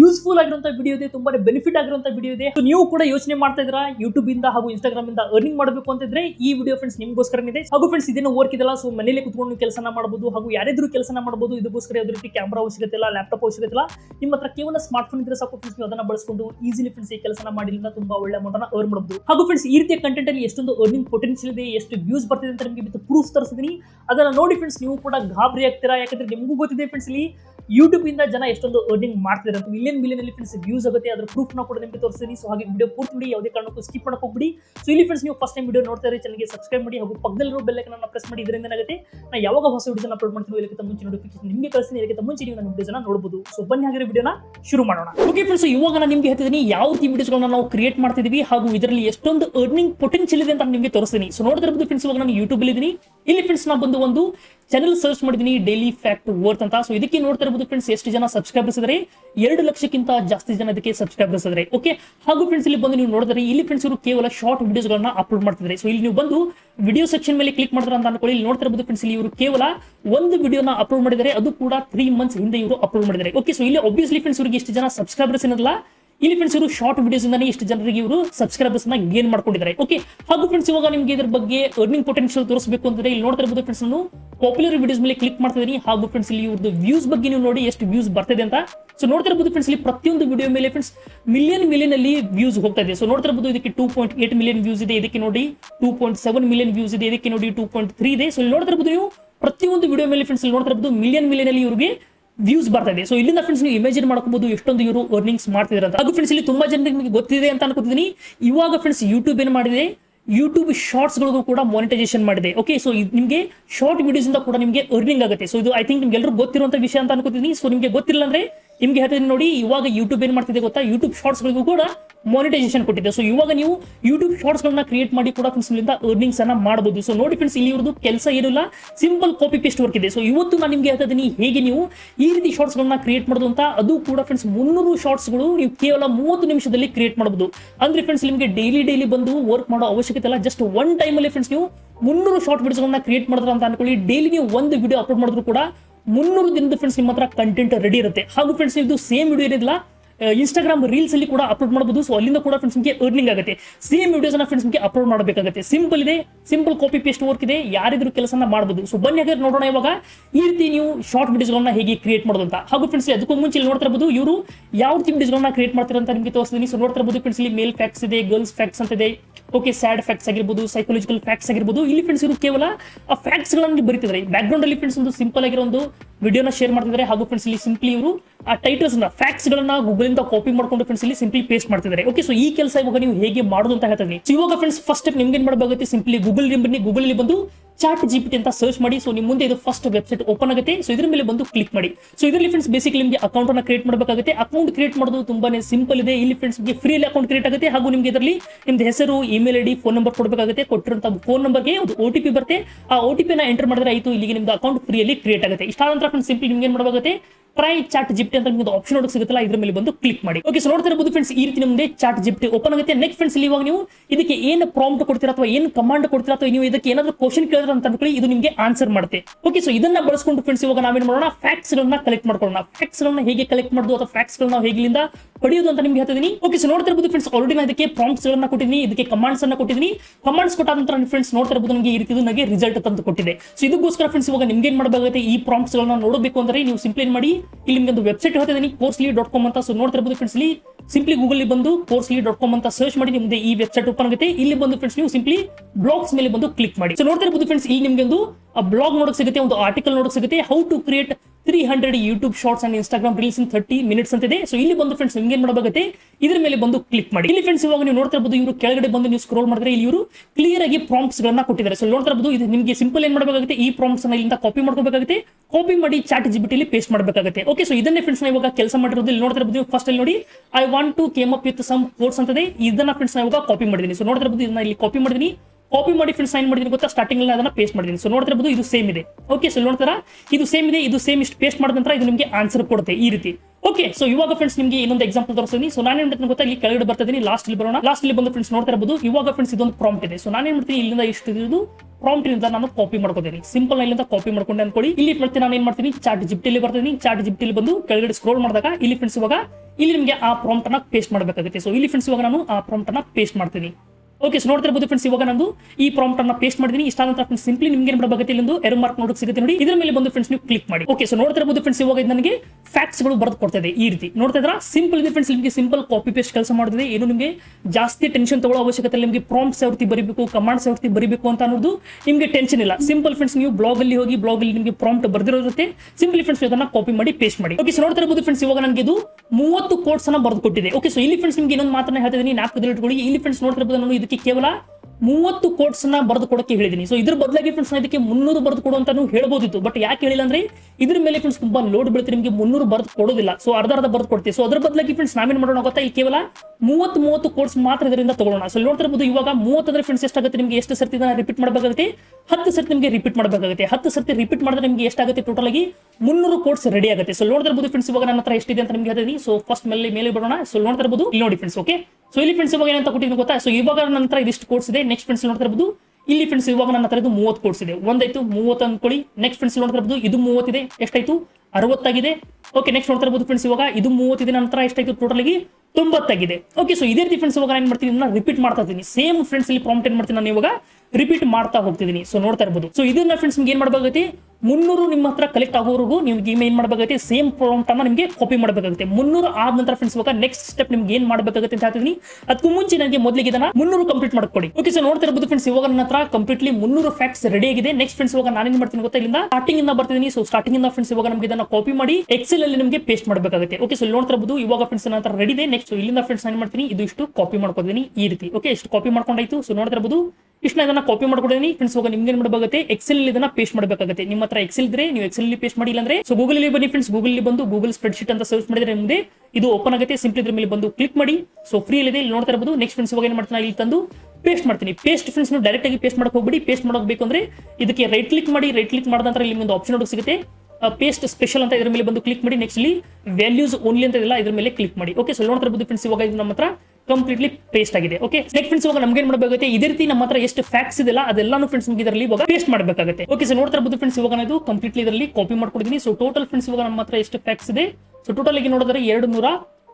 ಯೂಸ್ಫುಲ್ ಆಗಿರುವಂತಹ ವಿಡಿಯೋ ಇದೆ ತುಂಬಾ ಬೆನಿಫಿಟ್ ಆಗಿರುವಂತಹ ವಿಡಿಯೋ ಇದೆ. ನೀವು ಕೂಡ ಯೋಚನೆ ಮಾಡ್ತಾ ಇದ್ದೀರಾ? ಯೂಟ್ಯೂಬ್ ಇಂದ ಹಾಗೂ ಇನ್ಸ್ಟಾಗ್ರಾಮ್ ಇಂದ ಅರ್ನಿಂಗ್ ಮಾಡಬೇಕು ಅಂತಿದ್ರೆ ಈ ವಿಡಿಯೋ ಫ್ರೆಂಡ್ಸ್ ನಿಮಗೋಸ್ಕರ ಇದೆ. ಹಾಗೂ ಫ್ರೆಂಡ್ಸ್ ಇದನ್ನು ವರ್ಕ್ ಇದೆಲ್ಲ ಸೊ ಮನೇಲಿ ಕುತ್ಕೊಂಡು ಕೆಲಸ ಕೆಲಸನ ಮಾಡಬಹುದು ಹಾಗೂ ಯಾರಿದ್ರು ಕೆಲಸನ ಮಾಡಬಹುದು ಇದಕ್ಕೋಸ್ಕರ ಯಾವ ರೀತಿ ಕ್ಯಾಮ್ರಾ ಅವಶ್ಯಕತೆ ಇಲ್ಲ ಲ್ಯಾಪ್ಟಾಪ್ ಅವಶ್ಯಕತೆ ಇಲ್ಲ. ನಿಮ್ಮ ಹತ್ರ ಕೇವಲ ಸ್ಮಾರ್ಟ್ ಫೋನ್ ಇದ್ರೆ ಸಾಕು ಫ್ರೆಂಡ್ಸ್ ನೀವು ಅದನ್ನ ಬಳಸ್ಕೊಂಡು ಈಸಿಲಿ ಫ್ರೆಂಡ್ಸ್ ಈ ಕೆಲಸ ಮಾಡಿಲ್ಲ ತುಂಬಾ ಒಳ್ಳೆ ಅಮೌಂಟ್ ಅರ್ನ್ ಮಾಡಬಹುದು ಹಾಗೂ ಫ್ರೆಂಡ್ಸ್ ಈ ರೀತಿಯ ಕಂಟೆಂಟ್ ಅಲ್ಲಿ ಎಷ್ಟೊಂದು ಅರ್ನಿಂಗ್ ಪೊಟೆನ್ಷಿಯಲ್ ಇದೆ, ಎಷ್ಟು ವ್ಯೂಸ್ ಬರ್ತಿದೆ ಅಂತ ನಿಮಗೆ ಬಿಟ್ಟು ಪ್ರೂಫ್ ತರಿಸಿದೀನಿ. ಅದನ್ನ ನೋಡಿ ಫ್ರೆಂಡ್ಸ್ ನೀವು ಕೂಡ ಗಾಬರಿ ಆಗ್ತೀರಾ? ಯಾಕಂದ್ರೆ ನಿಮಗೂ ಗೊತ್ತಿದೆ ಫ್ರೆಂಡ್ಸ್ ಇಲ್ಲಿ ಯೂಟ್ಯೂಬ್ ಇಂದ ಜನ ಎಷ್ಟೊಂದು ಅರ್ನಿಂಗ್ ಮಾಡ್ತಿದ್ದಾರೆ. ಮಿಲಿಯನ್ ಮಿಲಿಯನ್ ಅಲ್ಲಿ ಫ್ರೆಂಡ್ಸ್ ವ್ಯೂಸ್ ಆಗುತ್ತೆ, ಅದ್ರ ಪ್ರೂಫ್ ನಾವು ಕೂಡ ನಿಮಗೆ ತೋರಿಸ್ತೀನಿ. ಸೊ ಹಾಗೆ ವಿಡಿಯೋ ಪೂರ್ತಿ ನೋಡಿ, ಯಾವುದೇ ಕಾರಣಕ್ಕೂ ಸ್ಕಿಪ್ ಮಾಡಕ್ಕೆ ಹೋಗ್ಬಿಡಿ. ಸೊ ಇಲ್ಲಿ ಫ್ರೆಂಡ್ಸ್ ನೀವು ಫಸ್ಟ್ ಟೈಮ್ ವಿಡಿಯೋ ನೋಡ್ತಾ ಇದ್ರೆ ಚಾನಲ್ಗೆ ಸಬ್ಸ್ಕ್ರೈಬ್ ಮಾಡಿ, ಹಾಗೂ ಪಕ್ಕದಲ್ಲಿರೋ ಅನ್ನ ಪ್ರೆಸ್ ಮಾಡಿ, ಇದರಿಂದ ಏನಾಗುತ್ತೆ ನಾನು ಯಾವಾಗ ಹೊಸ ವಿಡಿಯೋನ ಅಪ್ಲೋಡ್ ಮಾಡ್ತೀನಿ, ಇದಕ್ಕಿಂತ ಮುಂಚೆ ನೋಟಿಫಿಕೇಶನ್ ನಿಮಗೆ ಕಳಿಸ್ತೀನಿ, ಇದಕ್ಕಿಂತ ಮುಂಚೆ ನೀವು ನನ್ನ ವಿಡಿಯೋನ ನೋಡಬಹುದು ಸೊ ಬನ್ನಿ ಹಾಗೆ ವಿಡಿಯೋನ ಶುರು ಮಾಡೋಣ. ಓಕೆ ಫ್ರೆಂಡ್ಸ್ ಇವಾಗ ನಾನು ನಿಮಗೆ ಹೇಳ್ತಿದ್ದೀನಿ, ಯಾವ ರೀತಿ ವಿಡಿಯೋಸ್ಗಳನ್ನ ನಾವು ಕ್ರಿಯೇಟ್ ಮಾಡ್ತಿದ್ದೀವಿ ಹಾಗೂ ಇದರಲ್ಲಿ ಎಷ್ಟೊಂದು ಅರ್ನಿಂಗ್ ಪೊಟೆನ್ಷಿಯಲ್ ಇದೆ ಅಂತ ನಿಮಗೆ ತೋರಿಸ್ತೀನಿ. ಸೊ ನೋಡ್ತಿರ್ಬೋದು ಫ್ರೆಂಡ್ಸ್ ಇವಾಗ ನಾನು ಯೂಟ್ಯೂಬ್ ಅಲ್ಲಿ ಇಲ್ಲಿ ಫ್ರೆಂಡ್ಸ್ ನಾ ಬಂದು ಒಂದು ಚಾನಲ್ ಸರ್ಚ್ ಮಾಡಿದೀನಿ ಡೈಲಿ ಫ್ಯಾಕ್ಟ್ ವರ್ತ್ ಅಂತ. ಸೊ ಇದಕ್ಕೆ ನೋಡ್ತಾ ಇರಬಹುದು ಫ್ರೆಂಡ್ಸ್ ಎಷ್ಟು ಜನ ಸಬ್ಸ್ಕ್ರೈಬರ್ಸ್ ಇದ್ದಾರೆ ಎರಡು ಲಕ್ಷಕ್ಕಿಂತ ಜಾಸ್ತಿ ಜನ ಇದಕ್ಕೆ ಸಬ್ಸ್ಕ್ರೈಬರ್ಸ್ ಇದ್ದಾರೆ ಓಕೆ ಹಾಗೂ ಫ್ರೆಂಡ್ಸ್ ಇಲ್ಲಿ ಬಂದು ನೀವು ನೋಡಿದ್ರೆ, ಇಲ್ಲಿ ಫ್ರೆಂಡ್ಸ್ ಇವರು ಕೇವಲ ಶಾರ್ಟ್ ವಿಡಿಯೋಸ್ ಗಳನ್ನ ಅಪ್ಲೋಡ್ ಮಾಡ್ತಿದ್ದಾರೆ ಸೊ ಇಲ್ಲಿ ನೀವು ಬಂದು ವಿಡಿಯೋ ಸೆಕ್ಷನ್ ಮೇಲೆ ಕ್ಲಿಕ್ ಮಾಡಿದ್ರೆ ಅಂತ ಅನ್ಕೊಳ್ಳಿ. ಇಲ್ಲಿ ನೋಡ್ತಾ ಇರಬಹುದು ಫ್ರೆಂಡ್ಸ್ ಇಲ್ಲಿ ಇವರು ಕೇವಲ ಒಂದು ವಿಡಿಯೋನ ಅಪ್ಲೋಡ್ ಮಾಡಿದ್ದಾರೆ ಅದು ಕೂಡ ತ್ರೀ ಮಂತ್ಸ್ ಹಿಂದೆ ಇವರು ಅಪ್ಲೋಡ್ ಮಾಡಿದ್ದಾರೆ ಓಕೆ ಸೊ ಇಲ್ಲಿ ಒಬ್ಬಿಯಸ್ಲಿ ಫ್ರೆಂಡ್ಸ್ ಇವರಿಗೆ ಎಷ್ಟು ಜನ ಸಬ್ಸ್ಕ್ರೈಬರ್ಸ್ ಏನಲ್ಲ ಇಲ್ಲಿ ಫ್ರೆಂಡ್ಸ್ ಇವರು ಶಾರ್ಟ್ ವಿಡಿಯೋಸ್ ಇಂದಾನೆ ಇಷ್ಟು ಜನರಿಗೆ ಇವರು ಸಬ್ಸ್ಕ್ರೈಬರ್ಸ್ನ ಗೇನ್ ಮಾಡ್ಕೊಂಡಿದ್ದಾರೆ. ಓಕೆ ಹಾಗೂ ಫ್ರೆಂಡ್ಸ್ ಇವಾಗ ನಿಮಗೆ ಇದ್ರ ಬಗ್ಗೆ ಅರ್ನಿಂಗ್ ಪೊಟೆನ್ಶಿಯಲ್ ತೋರಿಸಬೇಕು ಅಂದ್ರೆ ಇಲ್ಲಿ ನೋಡ್ತಾ ಇರಬಹುದು ಫ್ರೆಂಡ್ಸ್ ನಾನು ಪಾಪ್ಯುಲರ್ ವಿಡಿಯೋಸ್ ಮೇಲೆ ಕ್ಲಿಕ್ ಮಾಡ್ತಾ ಇದೀನಿ. ಹಾಗೂ ಫ್ರೆಂಡ್ಸ್ ಇಲ್ಲಿ ಇವ್ರದ್ದು ವ್ಯೂಸ್ ಬಗ್ಗೆ ನೀವು ನೋಡಿ ಎಷ್ಟು ವ್ಯೂಸ್ ಬರ್ತಿದೆ ಅಂತ. ಸೊ ನೋಡ್ತಾ ಇರಬಹುದು ಫ್ರೆಂಡ್ಸ್ ಇಲ್ಲಿ ಪ್ರತಿಯೊಂದು ವಿಡಿಯೋ ಮೇಲೆ ಫ್ರೆಂಡ್ಸ್ ಮಿಲಿಯನ್ ಮಿಲಿಯನ್ ಅಲ್ಲಿ ವ್ಯೂಸ್ ಹೋಗ್ತಾ ಇದೆ. ಸೊ ನೋಡ್ತಾ ಇರಬಹುದು ಇದಕ್ಕೆ two point eight million views ಇದೆ. ಇದಕ್ಕೆ ನೋಡಿ two point seven million views ಇದೆ. ಇದಕ್ಕೆ ನೋಡಿ ಟೂ ಪಾಯಿಂಟ್ ತ್ರೀ ಇದೆ. ಸೊ ನೋಡ್ತಾ ಇರಬಹುದು ನೀವು ಪ್ರತಿಯೊಂದು ವಿಡಿಯೋ ಮೇಲೆ ಫ್ರೆಂಡ್ಸ್ ನೋಡ್ತಾ ಇರಬಹುದು ಮಿಲಿಯನ್ ಮಿಲಿಯನ್ ಅಲ್ಲಿ ಇವ್ರಿಗೆ ವ್ಯೂಸ್ ಬರ್ತಾ ಇದೆ ಸೊ ಇಲ್ಲಿಂದ ಫ್ರೆಂಡ್ಸ್ ನೀವು ಇಮೇಜಿನ್ ಮಾಡ್ಕೋಬಹುದು ಎಷ್ಟೊಂದು ಇವರು ಅರ್ನಿಂಗ್ಸ್ ಮಾಡ್ತಿದ್ದಾರೆ ಅಂತ. ಹಾಗೂ ಫ್ರೆಂಡ್ಸ್ ಇಲ್ಲಿ ತುಂಬಾ ಜನರಿಗೆ ನಿಮಗೆ ಗೊತ್ತಿದೆ ಅಂತ ಅನ್ಕೋತಿದ್ದೀನಿ ಇವಾಗ ಫ್ರೆಂಡ್ಸ್ ಯೂಟ್ಯೂಬ್ ಏನು ಮಾಡಿದೆ? ಯೂಟ್ಯೂಬ್ ಶಾರ್ಟ್ಸ್ ಗಳಿಗೂ ಕೂಡ ಮಾನಿಟೈಸೇಷನ್ ಮಾಡಿದೆ. ಓಕೆ ಸೊ ನಿಮಗೆ ಶಾರ್ಟ್ ವಿಡಿಯೋಸ್ ಇಂದ ಕೂಡ ನಿಮಗೆ ಅರ್ನಿಂಗ್ ಆಗುತ್ತೆ. ಸೊ ಇದು ಐ ಥಿಂಕ್ ನಿಮ್ಗೆ ಎಲ್ಲರೂ ಗೊತ್ತಿರುವಂತ ವಿಷಯ ಅಂತ ಅನ್ಕೋತೀನಿ ಸೊ ನಿಮಗೆ ಗೊತ್ತಿಲ್ಲ ಅಂದ್ರೆ ನಿಮ್ಗೆ ಹೇಳ್ತೀನಿ ನೋಡಿ, ಇವಾಗ ಯೂಟ್ಯೂಬ್ ಏನು ಮಾಡ್ತಿದೆ ಗೊತ್ತಾ? ಯೂಟ್ಯೂಬ್ ಶಾರ್ಟ್ಸ್ಗಳಿಗೂ ಕೂಡ ಮಾನಿಟೈಸೇಷನ್ ಕೊಟ್ಟಿದೆ. ಸೊ ಇವಾಗ ನೀವು ಯೂಟ್ಯೂಬ್ ಶಾರ್ಟ್ಸ್ ಗಳನ್ನ ಕ್ರಿಯೇಟ್ ಮಾಡಿ ಕೂಡ ಫ್ರೆಂಡ್ಸ್ ಇಲ್ಲಿಂದ ಅರ್ನಿಂಗ್ಸ್ ಅನ್ನ ಮಾಡಬಹುದು ಸೊ ನೋಡಿ ಫ್ರೆಂಡ್ಸ್ ಇಲ್ಲಿ ಇವ್ರದ್ದು ಕೆಲಸ ಏನಿಲ್ಲ ಸಿಂಪಲ್ ಕಾಪಿ ಪೇಸ್ಟ್ ವರ್ಕ್ ಇದೆ. ಸೊ ಇವತ್ತು ನಾನು ನಿಮ್ಗೆ ಹೇಳ್ತಾ ಇದ್ದೀನಿ, ಹೇಗೆ ನೀವು ಈ ರೀತಿ ಶಾರ್ಟ್ಸ್ ಗಳನ್ನ ಕ್ರಿಯೇಟ್ ಮಾಡೋದು ಅಂತ, ಅದು ಕೂಡ ಫ್ರೆಂಡ್ಸ್ ಮುನ್ನೂರು ಶಾರ್ಟ್ಸ್ಗಳು ನೀವು ಕೇವಲ ಮೂವತ್ತು ನಿಮಿಷದಲ್ಲಿ ಕ್ರಿಯೇಟ್ ಮಾಡಬಹುದು ಅಂದ್ರೆ ಫ್ರೆಂಡ್ಸ್ ನಿಮಗೆ ಡೈಲಿ ಡೈಲಿ ಬಂದು ವರ್ಕ್ ಮಾಡೋ ಅವಶ್ಯಕತೆ ಇಲ್ಲ. ಜಸ್ಟ್ ಒನ್ ಟೈಮ್ ಅಲ್ಲಿ ಫ್ರೆಂಡ್ಸ್ ನೀವು ಮುನ್ನೂರು ಶಾರ್ಟ್ ವಿಡಿಯೋಸ್ ಗಳನ್ನ ಕ್ರಿಯೇಟ್ ಮಾಡಿದ್ರ ಅಂತ ಅನ್ಕೊಳ್ಳಿ. ಡೈಲಿ ನೀವು ಒಂದು ವಿಡಿಯೋ ಅಪ್ಲೋಡ್ ಮಾಡಿದ್ರು ಕೂಡ ಮುನ್ನೂರು ದಿನದ ಫ್ರೆಂಡ್ಸ್ ನಿಮ್ಮ ಹತ್ರ ಕಂಟೆಂಟ್ ರೆಡಿ ಇರುತ್ತೆ. ಹಾಗೂ ಫ್ರೆಂಡ್ಸ್ ಇದು ಸೇಮ್ ವಿಡಿಯೋ ಇರೋದಿಲ್ಲ ಇನ್ಸ್ಟಾಗ್ರಾಮ್ ರೀಲ್ಸ್ ಅಲ್ಲಿ ಕೂಡ ಅಪ್ಲೋಡ್ ಮಾಡಬಹುದು ಸೊ ಅಲ್ಲಿಂದ ಕೂಡ ಫ್ರೆಂಡ್ಸ್ ನಿಮಗೆ ಅರ್ನಿಂಗ್ ಆಗುತ್ತೆ. ಸೇಮ್ ವಿಡಿಯೋಸ್ ಫ್ರೆಂಡ್ಸ್ ನಿಮಗೆ ಅಪ್ಲೋಡ್ ಮಾಡಬೇಕಾಗುತ್ತೆ. ಸಿಂಪಲ್ ಇದೆ ಸಿಂಪಲ್ ಕಾಪಿ ಪೇಸ್ಟ್ ವರ್ಕ್ ಇದೆ. ಯಾರಿದ್ರು ಕೆಲಸನ ಮಾಡಬಹುದು ಸೊ ಬನ್ನಿ ಹಾಗೆ ನೋಡೋಣ ಇವಾಗ ಈ ರೀತಿ ನೀವು ಶಾರ್ಟ್ ವಿಡಿಯೋಸ್ಗಳನ್ನ ಹೇಗೆ ಕ್ರಿಯೇಟ್ ಮಾಡೋದು ಅಂತ. ಹಾಗೂ ಫ್ರೆಂಡ್ಸ್ ಅದಕ್ಕೂ ಮುಂಚೆ ನೋಡ್ತಾ ಇರಬಹುದು ಇವರು ಯಾವ ರೀತಿ ವಿಡಿಯೋಸ್ಗಳನ್ನ ಕ್ರಿಯೇಟ್ ಮಾಡ್ತಾರೆ ಅಂತ ನಿಮಗೆ ತೋರಿಸ್ತೀನಿ. ಸೊ ನೋಡ್ತಾ ಇರಬಹುದು ಫ್ರೆಂಡ್ಸ್ ಇಲ್ಲಿ ಮೇಲ್ ಫ್ಯಾಕ್ಸ್ ಇದೆ ಗರ್ಲ್ಸ್ ಫ್ಯಾಕ್ಸ್ ಅಂತ ಇದೆ. ಓಕೆ ಸ್ಯಾಡ್ ಫ್ಯಾಕ್ಟ್ಸ್ ಆಗಿರ್ಬೋದು ಸೈಕಾಲಜಿಕಲ್ ಫ್ಯಾಕ್ಟ್ಸ್ ಆಗಿರ್ಬೋದು, ಇಲ್ಲಿ ಫ್ರೆಂಡ್ಸ್ ಇವರು ಕೇವಲ ಆ ಫ್ಯಾಕ್ಟ್ಸ್ ಗಳನ್ನ ಬರೀತಿದ್ದಾರೆ. ಬ್ಯಾಕ್ ಗ್ರೌಂಡ್ ಅಲ್ಲಿ ಫ್ರೆಂಡ್ಸ್ ಒಂದು ಸಿಂಪಲ್ ಆಗಿರೋ ಒಂದು ವಿಡಿಯೋನ ಶೇರ್ ಮಾಡ್ತಿದ್ದಾರೆ. ಹಾಗೂ ಫ್ರೆಂಡ್ಸ್ ಇಲ್ಲಿ ಸಿಂಪ್ಲಿ ಇವರು ಆ ಟೈಟಲ್ಸ್ನ ಫ್ಯಾಕ್ಟ್ಸ್ ಗಳನ್ನ ಗೂಗಲ್ ಇಂದ ಕಾಪಿ ಮಾಡ್ಕೊಂಡು ಫ್ರೆಂಡ್ಸ್ ಇಲ್ಲಿ ಸಿಂಪ್ಲಿ ಪೇಸ್ಟ್ ಮಾಡ್ತಿದ್ದಾರೆ. ಓಕೆ ಸೊ ಈ ಕೆಲಸ ಇವಾಗ ನೀವು ಹೇಗೆ ಮಾಡೋದು ಅಂತ ಹೇಳ್ತೀನಿ ಇವಾಗ ಫ್ರೆಂಡ್ಸ್ ಫಸ್ಟ್ ಸ್ಟೆಪ್ ನಿಮ್ಗೆ ಏನ್ ಮಾಡಬೇಕಾಗುತ್ತೆ? ಸಿಂಪ್ಲಿ ಗೂಗಲ್ ಬನ್ನಿ. ಗೂಗಲ್ ಬಂದು ಚಾಟ್ ಜಿಪಿಟಿ ಅಂತ ಸರ್ಚ್ ಮಾಡಿ ಸೊ ನಿಮ್ಮ ಮುಂದೆ ಇದು ಫಸ್ಟ್ ವೆಬ್ಸೈಟ್ ಓಪನ್ ಆಗುತ್ತೆ. ಸೊ ಇದ್ರ ಮೇಲೆ ಬಂದು ಕ್ಲಿಕ್ ಮಾಡಿ. ಸೊ ಇದರಲ್ಲಿ ಫ್ರೆಂಡ್ಸ್ ಬೇಸಿಕಲಿ ನಿಮಗೆ ಅಕೌಂಟ್ ಅನ್ನ ಕ್ರಿಯೇಟ್ ಮಾಡಬೇಕಾಗುತ್ತೆ. ಅಕೌಂಟ್ ಕ್ರಿಯೇಟ್ ಮಾಡೋದು ತುಂಬಾನೇ ಸಿಂಪಲ್ ಇದೆ. ಇಲ್ಲಿ ಫ್ರೆಂಡ್ಸ್ ನಿಮಗೆ ಫ್ರೀ ಅಕೌಂಟ್ ಕ್ರಿಯೇಟ್ ಆಗುತ್ತೆ. ಹಾಗೂ ನಿಮಗೆ ಇದರಲ್ಲಿ ನಿಮ್ದು ಹೆಸರು ಇಮೇಲ್ ಐಡಿ ಫೋನ್ ನಂಬರ್ ಕೊಡಬೇಕಾಗುತ್ತೆ. ಕೊಟ್ಟಿರುವಂತಹ ಫೋನ್ ನಂಬರ್ಗೆ ಒಂದು ಒ ಟಿ ಪಿ ಬರುತ್ತೆ. ಆ ಒ ಟಿ ಪಿನ ಎಂಟರ್ ಮಾಡಿದ್ರೆ ಆಯ್ತು, ಇಲ್ಲಿಗೆ ನಿಮ್ದು ಅಕೌಂಟ್ ಫ್ರೀಯಲ್ಲಿ ಕ್ರಿಯೇಟ್ ಆಗುತ್ತೆ. ಇಷ್ಟ ನಂತರ ಫ್ರೆಂಡ್ಸ್ ಸಿಂಪ್ಲಿ ನಿಮ್ಗೆ ಏನ್ ಮಾಡಬೇಕಾಗುತ್ತೆ? ಟ್ರೈ ಚಾಟ್ ಜಿಪ್ಟಿ ಅಂತ ನಿಮಗೆ ಆಪ್ಷನ್ ನೋಡಕ್ ಸಿಗುತ್ತಲ್ಲ, ಇದ್ರ ಮೇಲೆ ಬಂದು ಕ್ಲಿಕ್ ಮಾಡಿ. ಓಕೆ ಸೊ ನೋಡ್ತಾ ಬಂದು ಫ್ರೆಂಡ್ಸ್ ಈ ರೀತಿ ನಿಮಗೆ ಚಾಟ್ ಜಿಪ್ಟಿ ಓಪನ್ ಆಗುತ್ತೆ. ನೆಕ್ಸ್ಟ್ ಫ್ರೆಂಡ್ಸ್ ಇವಾಗ ನೀವು ಇದಕ್ಕೆ ಏನು ಪ್ರಾಂಪ್ಟ್ ಕೊಡ್ತೀರಾ ಅಥವಾ ಏನು ಕಮಾಂಡ್ ಕೊಡ್ತೀರಾ ಅಥವಾ ನೀವು ಇದಕ್ಕೆ ಏನಾದ್ರು ಕ್ವಶನ್ ಕೇಳಿದ್ರೆ ಅಂತ ಇದು ನಿಮಗೆ ಆನ್ಸರ್ ಮಾಡುತ್ತೆ. ಓಕೆ ಸೊ ಇದನ್ನ ಬಳಸ್ಕೊಂಡು ಫ್ರೆಂಡ್ಸ್ ಇವಾಗ ನಾವೇನ್ ಮಾಡೋಣ? ಫ್ಯಾಕ್ಟ್ಸ್ ಗಳನ್ನ ಕಲೆಕ್ಟ್ ಮಾಡ್ಕೊಳ್ಳೋಣ. ಫ್ಯಾಕ್ಟ್ಸ್ ಗಳನ್ನ ಹೇಗೆ ಕಲೆಕ್ಟ್ ಮಾಡುದು ಅಥವಾ ಫ್ಯಾಕ್ಟ್ಸ್ ಗಳನ್ನ ಇಲ್ಲಿಂದ ಪಡೆಯೋದು ಅಂತ ನಿಮ್ಗೆ ಹೇಳ್ತಿದ್ದೀನಿ ಓಕೆ ಸೊ ನೋಡ್ತಾ ಇರಬಹುದು ಫ್ರೆಂಡ್ಸ್ ಆಲ್ರೆಡಿ ನಾನು ಇದಕ್ಕೆ ಪ್ರಾಂಪ್ಟ್ಸ್ ಗಳನ್ನ ಕೊಟ್ಟಿದ್ದೀನಿ ಇದಕ್ಕೆ ಕಮಾಂಡ್ಸ್ ಅನ್ನ ಕೊಟ್ಟಿದ್ದೀನಿ ಕಮಾಂಡ್ಸ್ ಕೊಟ್ಟಾದ ನಂತರ ಫ್ರೆಂಡ್ಸ್ ನೋಡ್ತಾ ಇರಬಹುದು ನಿಮಗೆ ಈ ರೀತಿ ನನಗೆ ರಿಸಲ್ಟ್ ತಂದು ಕೊಟ್ಟಿದೆ. ಸೊ ಇದಕ್ಕೋಸ್ಕರ ಫ್ರೆಂಡ್ಸ್ ಇವಾಗ ನಿಮ್ಗೆ ಏನ್ ಮಾಡಬೇಕಾಗುತ್ತೆ? ಈ ಪ್ರಾಂಪ್ಟ್ಸ್ ಗಳನ್ನ ನೋಡಬೇಕು ಅಂದ್ರೆ ನೀವು ಸಿಂಪ್ಲಿ ಮಾಡಿ? ಇಲ್ಲಿ ನಿಮ್ಗೆ ಒಂದು ವೆಬ್ಸೈಟ್ ಹೇಳ್ತಿದ್ದೀನಿ ಕೋರ್ಸ್ಲಿ ಡಾಟ್ ಕಾಮ್ ಅಂತ. ಸೊ ನೋಡ್ತಾ ಇರಬಹುದು ಫ್ರೆಂಡ್ಸ್ ಇಲ್ಲಿ ಸಿಂಪ್ಲಿ ಗೂಗಲ್ ಬಂದು ಕೋರ್ಸ್ಲಿ ಡಾಟ್ ಕಾಮ್ ಅಂತ ಸರ್ಚ್ ಮಾಡಿ ನಿಮ್ದು ಈ ವೆಬ್ಸೈಟ್ ಓಪನ್ ಆಗುತ್ತೆ. ಇಲ್ಲಿ ಬಂದು ಫ್ರೆಂಡ್ಸ್ ನೀವು ಸಿಂಪ್ಲಿ ಬ್ಲಾಗ್ಸ್ ಮೇಲೆ ಬಂದು ಕ್ಲಿಕ್ ಮಾಡಿ. ಸೊ ನೋಡ್ತಾ ಇರಬಹುದು ಫ್ರೆಂಡ್ಸ್ ಇಲ್ಲಿ ನಿಮ್ಗೆ ಒಂದು ಬ್ಲಾಗ್ ನೋಡಕ್ ಸಿಗುತ್ತೆ, ಒಂದು ಆರ್ಟಿಕಲ್ ನೋಡಕ್ ಸಿಗುತ್ತೆ how to create three hundred YouTube shorts and Instagram reels in thirty minutes ಅಂತ ಇದೆ ಸೊ ಇಲ್ಲಿ ಬಂದು ಫ್ರೆಂಡ್ಸ್ ನಿಮ್ಗೆ ಮಾಡಬೇಕಾಗುತ್ತೆ? ಇದ್ರ ಮೇಲೆ ಬಂದು ಕ್ಲಿಕ್ ಮಾಡಿ. ಇಲ್ಲಿ ಫ್ರೆಂಡ್ಸ್ ಇವಾಗ ನೀವು ನೋಡ್ತಾ ಇರಬಹುದು ಇವರು ಕೆಳಗಡೆ ಬಂದು ನೀವು ಸ್ಕ್ರೋಲ್ ಮಾಡಿದ್ರೆ ಇಲ್ಲಿ ಇವರು ಕ್ಲಿಯರ್ ಆಗಿ ಪ್ರಾಂಪ್ಟ್ಸ್ ಗಳನ್ನ ಕೊಟ್ಟಿದ್ದಾರೆ. ಸೊ ನೋಡ್ತಾ ಇರಬಹುದು ಇದು ನಿಮಗೆ ಸಿಂಪಲ್ ಏನ್ ಮಾಡಬೇಕಾಗುತ್ತೆ? ಈ ಪ್ರಾಂಪ್ಟ್ಸ್ ಅನ್ನ ಇಲ್ಲಿಂದ ಕಾಪಿ ಮಾಡ್ಕೋಬೇಕಾಗುತ್ತೆ. ಕಾಪಿ ಮಾಡಿ ಚಾಟ್ ಜಿಬಿಟಿಲಿ ಪೇಸ್ಟ್ ಮಾಡಬೇಕಾಗುತ್ತೆ. ಓಕೆ ಸೊ ಇದನ್ನೇ ಫ್ರೆಂಡ್ಸ್ ಇವಾಗ ಕೆಲಸ ಮಾಡಿರೋದು ಇಲ್ಲಿ ನೋಡ್ತಾ ಇರ್ಬೋದು. ಫಸ್ಟ್ ಅಲ್ಲಿ ನೋಡಿ I want to came up with some course ಅಂತದೆ. ಇದನ್ನ ಫ್ರೆಂಡ್ಸ್ ಇವಾಗ ಕಾಪಿ ಮಾಡಿದ್ದೀನಿ ಸೊ ನೋಡ್ತಾ ಇರಬಹುದು ಇದನ್ನ ಇಲ್ಲಿ ಕಾಪಿ ಮಾಡಿದ್ದೀನಿ ಕಾಪಿ ಮಾಡಿ ಫ್ರೆಂಡ್ಸ್ ಸೈನ್ ಮಾಡಿದೀನಿ ಗೊತ್ತಾ? ಸ್ಟಾರ್ಟಿಂಗ್ ಅಲ್ಲಿ ಅದನ್ನ ಪೇಸ್ಟ್ ಮಾಡಿದ್ದೀನಿ ಸೊ ನೋಡ್ತಾ ಇರ್ಬೋದು ಇದು ಸೇಮ್ ಇದೆ. ಓಕೆ ಸೊ ನೋಡ್ತಾರ? ಇದು ಸೇಮ್ ಇದೆ, ಇದು ಸೇಮ್ ಇಷ್ಟು ಪೇಸ್ಟ್ ಮಾಡಿದ ನಂತರ ಇದು ನಿಮಗೆ ಆನ್ಸರ್ ಕೊಡುತ್ತೆ ಈ ರೀತಿ. ಓಕೆ ಸೊ ಇವಾಗ ಫ್ರೆಂಡ್ಸ್ ನಿಮಗೆ ಇನ್ನೊಂದು ಎಕ್ಸಾಂಪಲ್ ತೋರಿಸ್ತೀನಿ. ಸೊ ನಾನು ಏನ್ ಗೊತ್ತಾ? ಇಲ್ಲಿ ಕೆಳಗಡೆ ಬರ್ತೀನಿ ಲಾಸ್ಟ್ ಇಲ್ಲಿ ಬರೋಣ. ಲಾಸ್ಟ್ ಇಲ್ಲಿ ಬಂದು ಫ್ರೆಂಡ್ಸ್ ನೋಡ್ತಾ ಇರಬಹುದು ಇವಾಗ ಫ್ರೆಂಡ್ಸ್ ಇದೊಂದು ಪ್ರಾಂಪ್ಟ್ ಇದೆ. ಸೊ ನಾನು ಏನ್ ಮಾಡ್ತೀನಿ, ಇಲ್ಲಿಂದ ಇಷ್ಟು ಇದು ಪ್ರಾಂಪ್ಟ್ ಇಂದ ನಾನು ಕಾಪಿ ಮಾಡ್ಕೋತೀನಿ. ಸಿಂಪಲ್ ಇಲ್ಲಿಂದ ಕಾಪಿ ಮಾಡ್ಕೊಂಡೆ ಅನ್ಕೊಳ್ಳಿ. ಇಲ್ಲಿ ಮತ್ತೆ ನಾನು ಏನ್ ಮಾಡ್ತೀನಿ ಚಾಟ್ ಜಿಪ್ಟಿಲಿ ಬರ್ತೀನಿ ಚಾಟ್ ಜಿಪ್ಟಿಲಿ ಬಂದು ಕೆಳಗಡೆ ಸ್ಕ್ರೋಲ್ ಮಾಡಿದಾಗ ಇಲ್ಲಿ ಫ್ರೆಂಡ್ಸ್ ಇವಾಗ ಇಲ್ಲಿ ನಿಮಗೆ ಆ ಪ್ರಾಂಪ್ಟ್ ಅನ್ನ ಪೇಸ್ಟ್ ಮಾಡಬೇಕಾಗುತ್ತೆ. ಸೊ ಇಲ್ಲಿ ಫ್ರೆಂಡ್ಸ್ ಇವಾಗ ನಾನು ಆ ಪ್ರಾಂಪ್ಟ್ ಅನ್ನ ಪೇಸ್ಟ್ ಮಾಡ್ತೀನಿ. ಓಕೆ ಸೊ ನೋಡ್ತಾ ಇರ್ಬೋದು ಫ್ರೆಂಡ್ಸ್ ಇವಾಗ ನಂದು ಈ ಪ್ರಾಂಪ್ಟ್ ಅನ್ನ ಪೇಸ್ಟ್ ಮಾಡಿದೀನಿ. ಇಷ್ಟ ಅಂತ ಫ್ರೆಂಡ್ಸ್ ಸಿಂಪ್ಲಿ ನಿಮ್ಗೆ ಏನ್ ಇಲ್ಲಿ ಒಂದು ಎರಡು ಮಾರ್ಕ್ ನೋಡಕ್ ಸಿಗುತ್ತೆ ನೋಡಿ. ಇದರ ಮೇಲೆ ಬಂದು ಫ್ರೆಂಡ್ಸ್ ನೀವು ಕ್ಲಿಕ್ ಮಾಡಿ. ಓಕೆ ಸೊ ನೋಡ್ತಾ ಇರ್ಬೋದು ಫ್ರೆಂಡ್ಸ್ ಇವಾಗ ನನಗೆ ಫ್ಯಾಕ್ಟ್ಸ್ಗಳು ಬರೆದು ಕೊಡ್ತಾ ಈ ರೀತಿ. ನೋಡ್ತಾ ಇದ್ರ ಸಿಂಪಲ್ ಇದೆ ಫ್ರೆಂಡ್ಸ್ ನಿಮಗೆ ಸಿಂಪಲ್ ಕಾಪಿ ಪೇಸ್ಟ್ ಕೆಲಸ ಮಾಡಿದ್ರೆ ಏನು ನಿಮಗೆ ಜಾಸ್ತಿ ಟೆನ್ಷನ್ ತಗೊಳ್ಳೋ ಅವಶ್ಯಕತೆ ನಿಮಗೆ ಪ್ರಾಂಪ್ಟ್ಸ್ ಯಾವ ರೀತಿ ಬರಿಬೇಕು ಕಮಾಂಡ್ಸ್ ಬರಿಬೇಕು ಅಂತ ಅನ್ನೋದು ನಿಮಗೆ ಟೆನ್ಷನ್ ಇಲ್ಲ. ಸಿಂಪಲ್ ಫ್ರೆಂಡ್ಸ್ ನೀವು ಬ್ಲಾಗ್ ಅಲ್ಲಿ ಹೋಗಿ ಬ್ಲಾಗ್ ಅಲ್ಲಿ ನಿಮಗೆ ಪ್ರಾಂಪ್ಟ್ ಬರ್ದಿರೋರುತ್ತೆ ಸಿಂಪಲಿ ಫ್ರೆಂಡ್ಸ್ ಇದನ್ನ ಕಾಪಿ ಮಾಡಿ ಪೇಸ್ಟ್ ಮಾಡಿ. ಓಕೆ ಸೊ ನೋಡ್ತಾ ಇರಬಹುದು ಫ್ರೆಂಡ್ಸ್ ಇವಾಗ ನನಗೆ ಇದು ಮೂವತ್ತು ಕೋರ್ಸ್ ಅನ್ನ ಬರೆದು ಕೊಟ್ಟಿದೆ. ಓಕೆ ಸೊ ಇಲ್ಲಿ ಫ್ರೆಂಡ್ಸ್ ನಿಮಗೆ ಇನ್ನೊಂದು ಮಾತ್ರ ಹೇಳ್ತಾ ಇದೀನಿ. ನಾಲ್ಕು ಇಲ್ಲಿ ಫ್ರೆಂಡ್ಸ್ ನೋಡ್ತಾ ಇರ್ಬೋದು ನಾನು ಇದಕ್ಕೆ ಕೇವಲ ಮೂವತ್ತು ಕೋಟ್ಸ್ನ ಬರೆದು ಕೊಡಕ್ಕೆ ಹೇಳಿದೀನಿ. ಸೊ ಇದ್ರ ಬದಲಾಗಿ ಫ್ರೆಂಡ್ಸ್ ಇದಕ್ಕೆ ಮುನ್ನೂರು ಬರೆದು ಕೊಡು ಅಂತ ಹೇಳ್ಬೋದಿತ್ತು. ಬಟ್ ಯಾಕೆ ಹೇಳಿಲ್ಲ ಅಂದ್ರೆ, ಇದ್ರ ಮೇಲೆ ಫ್ರೆಂಡ್ಸ್ ತುಂಬಾ ಲೋಡ್ ಬೀಳುತ್ತೆ ನಿಮಗೆ ಮುನ್ನೂರು ಬರೆದು ಕೊಡೋದಿಲ್ಲ. ಸೊ ಅರ್ಧ ಅರ್ಧ ಬರೆದು ಕೊಡ್ತೀವಿ. ಸೊ ಅದ್ರ ಬದಲಾಗಿ ಫ್ರೆಂಡ್ಸ್ ನಾವೇನ್ ಮಾಡೋಣ ಗೊತ್ತಾ? ಇಲ್ಲಿ ಕೇವಲ ಮೂವತ್ತು ಮೂವತ್ತು ಕೋರ್ಸ್ ಮಾತ್ರ ಇದರಿಂದ ತಗೊಳ್ಳೋಣ. ಸೊ ನೋಡ್ತಾ ಇರ್ಬೋದು, ಇವಾಗ ಮೂವತ್ತಂದ್ರೆ ಫ್ರೆಂಡ್ಸ್ ಎಷ್ಟಾಗುತ್ತೆ? ನಿಮಗೆ ಎಷ್ಟು ಸರ್ತಿ ಇದನ್ನ ರಿಪೀಟ್ ಮಾಡಬೇಕಾಗುತ್ತೆ? ಹತ್ತು ಸರ್ತಿ ನಿಮಗೆ ರಿಪೀಟ್ ಮಾಡಬೇಕಾಗುತ್ತೆ. ಹತ್ತು ಸರ್ತಿ ರಿಪೀಟ್ ಮಾಡಿದ್ರೆ ನಿಮಗೆ ಎಷ್ಟಾಗುತ್ತೆ? ಟೋಟಲ್ ಆಗಿ ಮುನ್ನೂರು ಕೋರ್ಸ್ ರೆಡಿ ಆಗುತ್ತೆ. ಸೊ ನೋಡ್ತಾ ಇರ್ಬೋದು ಫ್ರೆಂಡ್ಸ್ ಇವಾಗ ನನ್ನ ಹತ್ರ ಎಷ್ಟಿದೆ ಅಂತ ನಿಮಗೆ ಹೇಳ್ತೀನಿ ಸೊ ಫಸ್ಟ್ ಮೇಲೆ ಮೇಲೆ ಬರೋಣ. ಸೊ ನೋಡ್ತಾ ಇರ್ಬೋದು, ಇಲ್ಲಿ ನೋಡಿ ಫ್ರೆಂಡ್ಸ್ ಓಕೆ ಸೊ ಇಲ್ಲಿ ಫ್ರೆಂಡ್ಸ್ ಇವಾಗ ಏನಂತ ಕೊಟ್ಟಿದ್ದೀನಿ ಗೊತ್ತಾ? ಸೊ ಇವಾಗ ನಂತರ ಇದಿಷ್ಟು ಕೋರ್ಸ್ ಇದೆ. ನೆಕ್ಸ್ಟ್ ಫ್ರೆಂಡ್ಸ್ ನೋಡ್ತಾ ಇರ್ಬೋದು. ಇಲ್ಲಿ ಫ್ರೆಂಡ್ಸ್ ಇವಾಗ ನನ್ನ ಹತ್ರ ಇದು ಮೂವತ್ತು ಕೋರ್ಸ್ ಇದೆ. ಒಂದಾಯ್ತು, ಮೂವತ್ತು ಅನ್ಕೊಳ್ಳಿ. ನೆಕ್ಸ್ಟ್ ಫ್ರೆಂಡ್ಸ್ ನೋಡ್ತಾ ಇರ್ಬೋದು. ಇದು ಮೂವತ್ತಿದೆ. ಎಷ್ಟಾಯ್ತು? ಅರವತ್ತಾಗಿದೆ. ಓಕೆ ನೆಕ್ಸ್ಟ್ ನೋಡ್ತಾ ಇರ್ಬೋದು ಫ್ರೆಂಡ್ಸ್ ಇವಾಗ ಇದು ಮೂವತ್ತಿದೆ. ನಂತರ ಎಷ್ಟಾಯ್ತು ಟೋಟಲ್ ಆಗಿ? ತೊಂಬತ್ತಾಗಿದೆ. ಓಕೆ ಸೊ ಇದೇ ರೀತಿ ಫ್ರೆಂಡ್ಸ್ ಇವಾಗ ಏನ್ ಮಾಡ್ತೀನಿ? ನಾನು ರಿಪೀಟ್ ಮಾಡ್ತಾ ಇದ್ದೀನಿ. ಸೇಮ್ ಫ್ರೆಂಡ್ಸ್ ಇಲ್ಲಿ ಪ್ರಾಂಪ್ಟ್ ಏನ್ ಮಾಡ್ತೀನಿ ನಾನು ಇವಾಗ? ರಿಪೀಟ್ ಮಾಡ್ತಾ ಹೋಗ್ತಿದ್ದೀನಿ ಸೊ ನೋಡ್ತಾ ಇರ್ಬೋದು. ಸೊ ಇದನ್ನ ಫ್ರೆಂಡ್ಸ್ ನಿಮ್ಗೆ ಏನ್ ಮಾಡಬೇಕಾಗುತ್ತೆ? ಮುನ್ನೂರು ನಿಮ್ಮ ಹತ್ರ ಕಲೆಕ್ಟ್ ಆಗೋವರೆಗೂ ನಿಮ್ಗೆ ಏನ್ ಮಾಡಬೇಕಾಗುತ್ತೆ? ಸೇಮ್ ಪ್ರಾಂಪ್ಟ್ ಅನ್ನ ನಿಮಗೆ ಕಾಪಿ ಮಾಡಬೇಕಾಗುತ್ತೆ. ಮುನ್ನೂರು ಆದ ನಂತರ ಫ್ರೆಂಡ್ಸ್ ಇವಾಗ ನೆಕ್ಸ್ಟ್ ಸ್ಟೆಪ್ ನಿಮ್ಗೆ ಏನ್ ಮಾಡಬೇಕಾಗುತ್ತೆ ಅಂತ ಹೇಳ್ತೀನಿ ಅದಕ್ಕೂ ಮುಂಚೆ ನನಗೆ ಮೊದಲಿಗೆ ಇದನ್ನ ಮುನ್ನೂರು ಕಂಪ್ಲೀಟ್ ಮಾಡ್ಕೊಡಿ. ಓಕೆ ಸೊ ನೋಡ್ತಾ ಇರ್ಬೋದು ಫ್ರೆಂಡ್ಸ್ ಇವಾಗ ನನ್ನ ಹತ್ರ ಕಂಪ್ಲೀಟ್ಲಿ ಮುನ್ನೂರು ಫ್ಯಾಕ್ಸ್ ರೆಡಿ ಆಗಿದೆ. ನೆಕ್ಸ್ಟ್ ಫ್ರೆಂಡ್ಸ್ ಇವಾಗ ನಾನೇನ್ ಮಾಡ್ತೀನಿ ಗೊತ್ತಾ ಇಲ್ಲಿಂದ? ಸ್ಟಾರ್ಟಿಂಗ್ ಇಂದ ಬರ್ತೀನಿ ಸೊ ಸ್ಟಾರ್ಟಿಂಗ್ ಇಂದ ಫ್ರೆಂಡ್ಸ್ ಇವಾಗ ನಮಗೆ ಇದನ್ನ ಕಾಪಿ ಮಾಡಿ ಎಕ್ಸೆಲ್ ಅಲ್ಲಿ ನಿಮಗೆ ಪೇಸ್ಟ್ ಮಾಡಬೇಕಾಗುತ್ತೆ. ಓಕೆ ಸೊ ನೋಡ್ತಾ ಇರ್ಬೋದು ಇವಾಗ ಫ್ರೆಂಡ್ಸ್ ನನ್ನ ರೆಡಿ ಇದೆ. ನೆಕ್ಸ್ಟ್ ಇಲ್ಲಿಂದ ಫ್ರೆಂಡ್ಸ್ ನಾನು ಮಾಡ್ತೀನಿ? ಇದು ಇಷ್ಟು ಕಾಪಿ ಮಾಡ್ಕೊತೀನಿ ಈ ರೀತಿ. ಓಕೆ ಇಷ್ಟು ಕಾಪಿ ಮಾಡ್ಕೊಂಡಾಯ್ತು. ಸೊ ನೋಡ್ತಾ ಇರ್ಬೋದು ಇಷ್ಟ ಇದನ್ನ ಕಾಪಿ ಮಾಡ್ಕೊಡಿದೀನಿ. ಫ್ರೆಂಡ್ಸ್ ಹೋಗ ನಿಮ್ಗೆ ಏನ್ ಮಾಡಬೇಕಾಗುತ್ತೆ? ಎಕ್ಸೆಲ್ ಇದನ್ನ ಪೇಸ್ಟ್ ಮಾಡಬೇಕಾಗುತ್ತೆ. ನಿಮ್ಮ ಹತ್ರ ಎಕ್ಸೆಲ್ ಇದ್ರೆ ನೀವು ಎಕ್ಸೆಲ್ ಪೇಸ್ಟ್ ಮಾಡಿಲ್ಲ ಅಂದ್ರೆ ಸೊ ಗೂಗಲ್ ಅಲ್ಲಿ ಬನ್ನಿ ಫ್ರೆಂಡ್ಸ್ ಗೂಗಲ್ ಬಂದು ಗೂಗಲ್ ಸ್ಪ್ರೆಡ್ ಶೀಟ್ ಅಂತ ಸರ್ಚ್ ಮಾಡಿದ್ರೆ ಮುಂದೆ ಇದು ಓಪನ್ ಆಗುತ್ತೆ. ಸಿಂಪ್ಲಿ ಇದ್ರ ಮೇಲೆ ಬಂದು ಕ್ಲಿಕ್ ಮಾಡಿ. ಸೊ ಫ್ರೀ ಇದೆ. ಇಲ್ಲಿ ನೋಡ್ತಾ ಇರಬಹುದು ನೆಕ್ಸ್ಟ್ ಫ್ರೆಂಡ್ಸ್ ಇವಾಗ ಏನ್ ಮಾಡ್ತೀನಿ? ಇಲ್ಲಿ ತಂದು ಪೇಸ್ಟ್ ಮಾಡ್ತೀನಿ. ಪೇಸ್ಟ್ ಫ್ರೆಂಡ್ಸ್ ನೀವು ಡೈರೆಕ್ಟ್ ಆಗಿ ಪೇಸ್ಟ್ ಮಾಡಕ್ ಹೋಗ್ಬಿಡಿ. ಪೇಸ್ಟ್ ಮಾಡಬೇಕು ಬೇಕು ಅಂದ್ರೆ ಇದಕ್ಕೆ ರೈಟ್ ಕ್ಲಿಕ್ ಮಾಡಿ. ರೈಟ್ ಕ್ಲಿಕ್ ಮಾಡಿದ ನಂತರ ಇಲ್ಲಿ ಒಂದು ಆಪ್ಷನ್ ಸಿಗುತ್ತೆ. ಪೇಸ್ಟ್ ಸ್ಪೆಷಲ್ ಅಂತ ಇದ್ರ ಮೇಲೆ ಬಂದು ಕ್ಲಿಕ್ ಮಾಡಿ. ನೆಕ್ಸ್ಟ್ ಇಲ್ಲಿ ವ್ಯಾಲ್ಯೂಸ್ ಓನ್ಲಿ ಅಂತ ಇದೆಲ್ಲ ಇದ್ರ ಮೇಲೆ ಕ್ಲಿಕ್ ಮಾಡಿ. ಓಕೆ ಸೊ ನೋಡ್ತಾ ಇರಬಹುದು ಫ್ರೆಂಡ್ಸ್ ಇವಾಗ ಇದು ನಮ್ಮ ಕಂಪ್ಲೀಟ್ಲಿ ಪೇಸ್ಟ್ ಆಗಿದೆ ಓಕೆ ನೆಕ್ಸ್ಟ್ ಫ್ರೆಂಡ್ಸ್ ಇವಾಗ ನಮ್ಗೆ ಏನ್ ಮಾಡಬೇಕಾಗುತ್ತೆ? ಇದೇ ರೀತಿ ನಮ್ಮ ಹತ್ರ ಎಷ್ಟು ಫ್ಯಾಕ್ಸ್ ಇದೆಲ್ಲ ಅದೆಲ್ಲಾನು ಫ್ರೆಂಡ್ಸ್ ನಮ್ಗೆ ಇದರಲ್ಲಿ ಇವಾಗ ಪೇಸ್ಟ್ ಮಾಡಬೇಕಾಗುತ್ತೆ. ಓಕೆ ಸೊ ನೋಡ್ತಾ ಇರ್ಬೋದು ಫ್ರೆಂಡ್ಸ್ ಇವಾಗ ನಾನು ಕಂಪ್ಲೀಟ್ಲಿ ಇದರಲ್ಲಿ ಕಾಪಿ ಮಾಡ್ಕೊಂಡಿದ್ದೀನಿ ಸೊ ಟೋಟಲ್ ಫ್ರೆಂಡ್ಸ್ ಇವಾಗ ನಮ್ಮ ಹತ್ರ ಎಷ್ಟು ಫ್ಯಾಕ್ಸ್ ಇದೆ? ಸೊ ಟೋಟಲ್ ಆಗಿ ನೋಡಿದ್ರೆ ಎರಡು ನೂರ